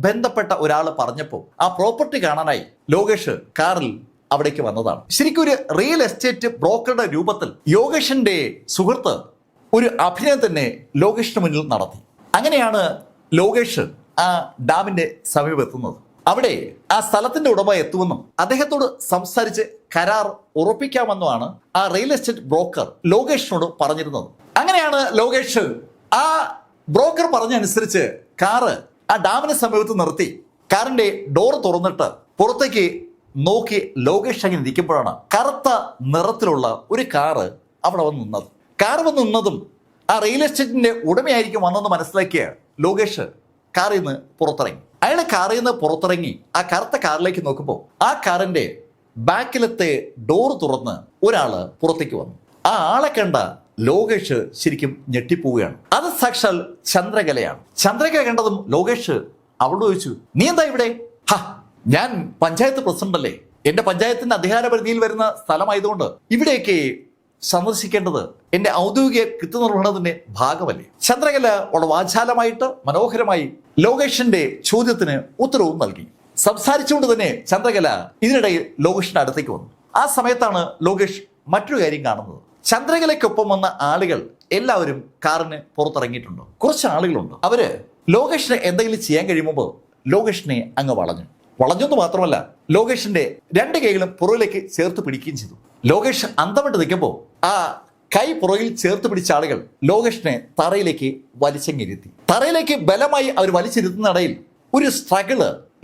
ബന്ധപ്പെട്ട ഒരാൾ പറഞ്ഞപ്പോൾ ആ പ്രോപ്പർട്ടി കാണാനായി ലോകേഷ് കാറിൽ അവിടേക്ക് വന്നതാണ്. ശരിക്കും ഒരു റിയൽ എസ്റ്റേറ്റ് ബ്രോക്കറുടെ രൂപത്തിൽ യോഗേഷിന്റെ സുഹൃത്ത് ഒരു അഭിനയം തന്നെ ലോകേഷിന് മുന്നിൽ നടത്തി. അങ്ങനെയാണ് ലോകേഷ് ആ ഡാമിന്റെ സമീപെത്തുന്നത് അവിടെ ആ സ്ഥലത്തിന്റെ ഉടമ എത്തുമെന്നും അദ്ദേഹത്തോട് സംസാരിച്ച് കരാർ ഉറപ്പിക്കാമെന്നുമാണ് ആ റിയൽ എസ്റ്റേറ്റ് ബ്രോക്കർ ലോകേഷിനോട് പറഞ്ഞിരുന്നത്. അങ്ങനെയാണ് ലോകേഷ് ആ ബ്രോക്കർ പറഞ്ഞനുസരിച്ച് കാറ് ആ ഡാമിന് സമീപത്ത് നിർത്തി. കാറിന്റെ ഡോർ തുറന്നിട്ട് പുറത്തേക്ക് നോക്കി ലോകേഷ് അങ്ങനെ ഇരിക്കുമ്പോഴാണ് കറുത്ത നിറത്തിലുള്ള ഒരു കാറ് അവിടെ വന്ന് നിന്നത്. കാർ വന്ന് നിന്നതും ആ റിയൽ എസ്റ്റേറ്റിന്റെ ഉടമയായിരിക്കും വന്നെന്ന് മനസ്സിലാക്കിയ ലോകേഷ് കാറിൽ നിന്ന് പുറത്തിറങ്ങി. അയാളെ കാറിൽ നിന്ന് പുറത്തിറങ്ങി ആ കറുത്ത കാറിലേക്ക് നോക്കുമ്പോൾ ആ കാറിന്റെ ബാക്കിലത്തെ ഡോർ തുറന്ന് ഒരാൾ പുറത്തേക്ക് വന്നു. ആ ആളെ കണ്ട ലോകേഷ് ശരിക്കും ഞെട്ടിപ്പോവുകയാണ്. അത് സാക്ഷാൽ ചന്ദ്രകലയാണ്. ചന്ദ്രകല കണ്ടതും ലോകേഷ് അവളോട് ചോദിച്ചു നീ എന്താ ഇവിടെ? ഹ ഞാൻ പഞ്ചായത്ത് പ്രസിഡന്റ് അല്ലേ? എന്റെ പഞ്ചായത്തിന്റെ അധികാര പരിധിയിൽ വരുന്ന സ്ഥലമായതുകൊണ്ട് ഇവിടെയൊക്കെ സന്ദർശിക്കേണ്ടത് എന്റെ ഔദ്യോഗിക കൃത്യനിർവഹണത്തിന്റെ ഭാഗമല്ലേ? ചന്ദ്രകല വളരെ വാചാലമായിട്ട് മനോഹരമായി ലോകേഷിന്റെ ചോദ്യത്തിന് ഉത്തരവും നൽകി. സംസാരിച്ചുകൊണ്ട് തന്നെ ചന്ദ്രകല ഇതിനിടയിൽ ലോകേഷിന്റെ അടുത്തേക്ക് വന്നു. ആ സമയത്താണ് ലോകേഷ് മറ്റൊരു കാര്യം കാണുന്നത്. ചന്ദ്രകലയ്ക്കൊപ്പം വന്ന ആളുകൾ എല്ലാവരും കാറിന് പുറത്തിറങ്ങിയിട്ടുണ്ട്. കുറച്ച് ആളുകളുണ്ട്. അവർ ലോകേഷിന് എന്തെങ്കിലും ചെയ്യാൻ കഴിയുമ്പോൾ ലോകേഷിനെ അങ്ങ് വളഞ്ഞു. വളഞ്ഞെന്ന് മാത്രമല്ല ലോകേഷിന്റെ രണ്ട് കൈകളും പുറകിലേക്ക് ചേർത്ത് പിടിക്കുകയും ചെയ്തു. ലോകേഷ് അന്തമിട്ട് നിൽക്കുമ്പോൾ ആ കൈ പുറകിൽ ചേർത്ത് പിടിച്ച ആളുകൾ ലോകേഷിനെ തറയിലേക്ക് വലിച്ചെങ്ങിരുത്തി തറയിലേക്ക് ബലമായി അവർ വലിച്ചിരുത്തുന്നിടയിൽ ഒരു സ്ട്രഗിൾ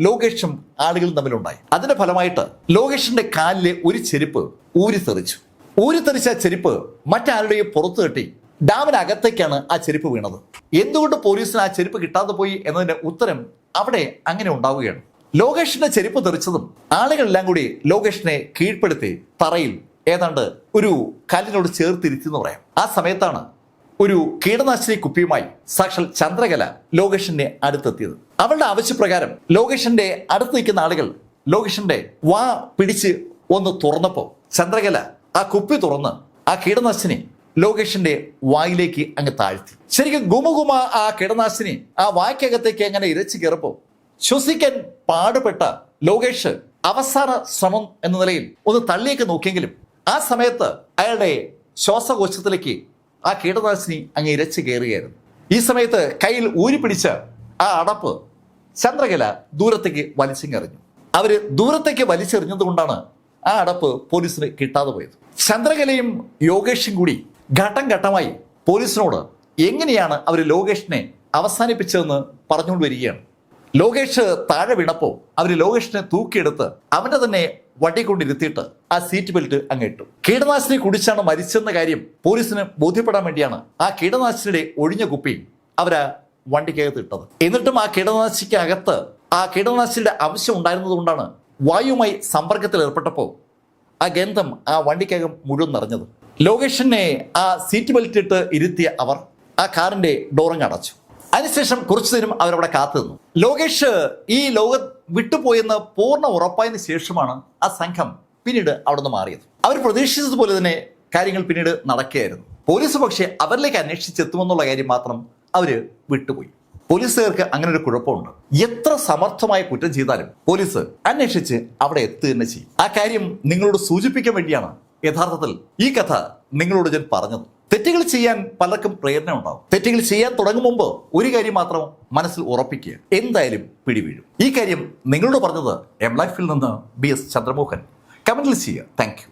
ലോകേഷും ആളുകളും തമ്മിലുണ്ടായി. അതിന്റെ ഫലമായിട്ട് ലോകേഷിന്റെ കാലിലെ ഒരു ചെരുപ്പ് ഊരിത്തെറിച്ചു. ഊരിത്തെറിച്ച ചെരുപ്പ് മറ്റാരുടെയും പുറത്തു കെട്ടി ഡാമിനകത്തേക്കാണ് ആ ചെരുപ്പ് വീണത്. എന്തുകൊണ്ട് പോലീസിന് ആ ചെരുപ്പ് കിട്ടാതെ പോയി എന്നതിന്റെ ഉത്തരം അവിടെ അങ്ങനെ ഉണ്ടാവുകയാണ്. ലോകേഷിന്റെ ചെരുപ്പ് തെറിച്ചതും ആളുകളെല്ലാം കൂടി ലോകേഷിനെ കീഴ്പ്പെടുത്തി തറയിൽ ഏതാണ്ട് ഒരു കല്ലിനോട് ചേർത്തിരിച്ചെന്ന് പറയാം. ആ സമയത്താണ് ഒരു കീടനാശിനി കുപ്പിയുമായി സാക്ഷാൽ ചന്ദ്രകല ലോകേഷിന്റെ അടുത്തെത്തിയത്. അവളുടെ ആവശ്യപ്രകാരം ലോകേഷിന്റെ അടുത്ത് നിൽക്കുന്ന ആളുകൾ ലോകേഷിന്റെ വാ പിടിച്ച് ഒന്ന് തുറന്നപ്പോൾ ചന്ദ്രകല ആ കുപ്പി തുറന്ന് ആ കീടനാശിനി ലോകേഷിന്റെ വായിലേക്ക് അങ്ങ് താഴ്ത്തി. ശരിക്കും ഗുമഗുമ ആ കീടനാശിനി ആ വായ്ക്കകത്തേക്ക് അങ്ങനെ ഇരച്ചു കയറപ്പോ ശ്വസിക്കാൻ പാടുപെട്ട ലോകേഷ് അവസാന ശ്രമം എന്ന നിലയിൽ ഒന്ന് തള്ളിയൊക്കെ നോക്കിയെങ്കിലും ആ സമയത്ത് അയാളുടെ ശ്വാസകോശത്തിലേക്ക് ആ കീടനാശിനി അങ്ങ് ഇരച്ച് കയറുകയായിരുന്നു. ഈ സമയത്ത് കയ്യിൽ ഊരിപ്പിടിച്ച ആ അടപ്പ് ചന്ദ്രകല ദൂരത്തേക്ക് വലിച്ചെറിഞ്ഞു അവർ ദൂരത്തേക്ക് വലിച്ചെറിഞ്ഞത് കൊണ്ടാണ് ആ അടപ്പ് പോലീസിന് കിട്ടാതെ പോയത്. ചന്ദ്രകലയും യോഗേഷും കൂടി ഘട്ടം ഘട്ടമായി പോലീസിനോട് എങ്ങനെയാണ് അവർ ലോകേഷിനെ അവസാനിപ്പിച്ചതെന്ന് പറഞ്ഞുകൊണ്ട് വരികയാണ്. ലോകേഷ് താഴെ വീണപ്പോൾ അവർ ലോകേഷിനെ തൂക്കിയെടുത്ത് അവന്റെ തന്നെ വണ്ടി കൊണ്ടിരുത്തിയിട്ട് ആ സീറ്റ് ബെൽറ്റ് അങ്ങ് ഇട്ടു. കീടനാശിനി കുടിച്ചാണ് മരിച്ചെന്ന കാര്യം പോലീസിന് ബോധ്യപ്പെടാൻ വേണ്ടിയാണ് ആ കീടനാശിനിയുടെ ഒഴിഞ്ഞ കുപ്പി അവരാ വണ്ടിക്കകത്ത് ഇട്ടത്. എന്നിട്ടും ആ കീടനാശിക്കകത്ത് ആ കീടനാശിനിയുടെ ആവശ്യം ഉണ്ടായിരുന്നതുകൊണ്ടാണ് വായുമായി സമ്പർക്കത്തിൽ ഏർപ്പെട്ടപ്പോൾ ആ ഗന്ധം ആ വണ്ടിക്കകം മുഴുവൻ നിറഞ്ഞത്. ലോകേഷിനെ ആ സീറ്റ് ബെൽറ്റ് ഇട്ട് ഇരുത്തിയ അവർ ആ കാറിന്റെ ഡോറങ്ങ് അടച്ചു. അതിനുശേഷം കുറച്ചു നേരം അവരവിടെ കാത്തു നിന്നു. ലോകേഷ് ഈ ലോക വിട്ടുപോയെന്ന് പൂർണ ഉറപ്പായതിനു ശേഷമാണ് ആ സംഘം പിന്നീട് അവിടെ നിന്ന് മാറിയത്. അവർ പ്രതീക്ഷിച്ചതുപോലെ തന്നെ കാര്യങ്ങൾ പിന്നീട് നടക്കുകയായിരുന്നു. പോലീസ് പക്ഷേ അവരിലേക്ക് അന്വേഷിച്ചെത്തുമെന്നുള്ള കാര്യം മാത്രം അവർ വിട്ടുപോയി. പോലീസുകാർക്ക് അങ്ങനെ ഒരു കുഴപ്പമുണ്ട്. എത്ര സമർത്ഥമായ കുറ്റം ചെയ്താലും പോലീസ് അന്വേഷിച്ച് അവിടെ എത്തുക തന്നെ ചെയ്യും. ആ കാര്യം നിങ്ങളോട് സൂചിപ്പിക്കാൻ വേണ്ടിയാണ് യഥാർത്ഥത്തിൽ ഈ കഥ നിങ്ങളോട് ഞാൻ പറഞ്ഞത്. തെറ്റുകൾ ചെയ്യാൻ പലർക്കും പ്രേരണ ഉണ്ടാവും. തെറ്റുകൾ ചെയ്യാൻ തുടങ്ങും മുമ്പ് ഒരു കാര്യം മാത്രം മനസ്സിൽ ഉറപ്പിക്കുക. എന്തായാലും പിടിവീഴും. ഈ കാര്യം നിങ്ങളോട് പറഞ്ഞത് എം ലൈഫിൽ നിന്ന് ബി എസ് ചന്ദ്രമോഹൻ. കമന്റിൽ ചെയ്യുക. താങ്ക്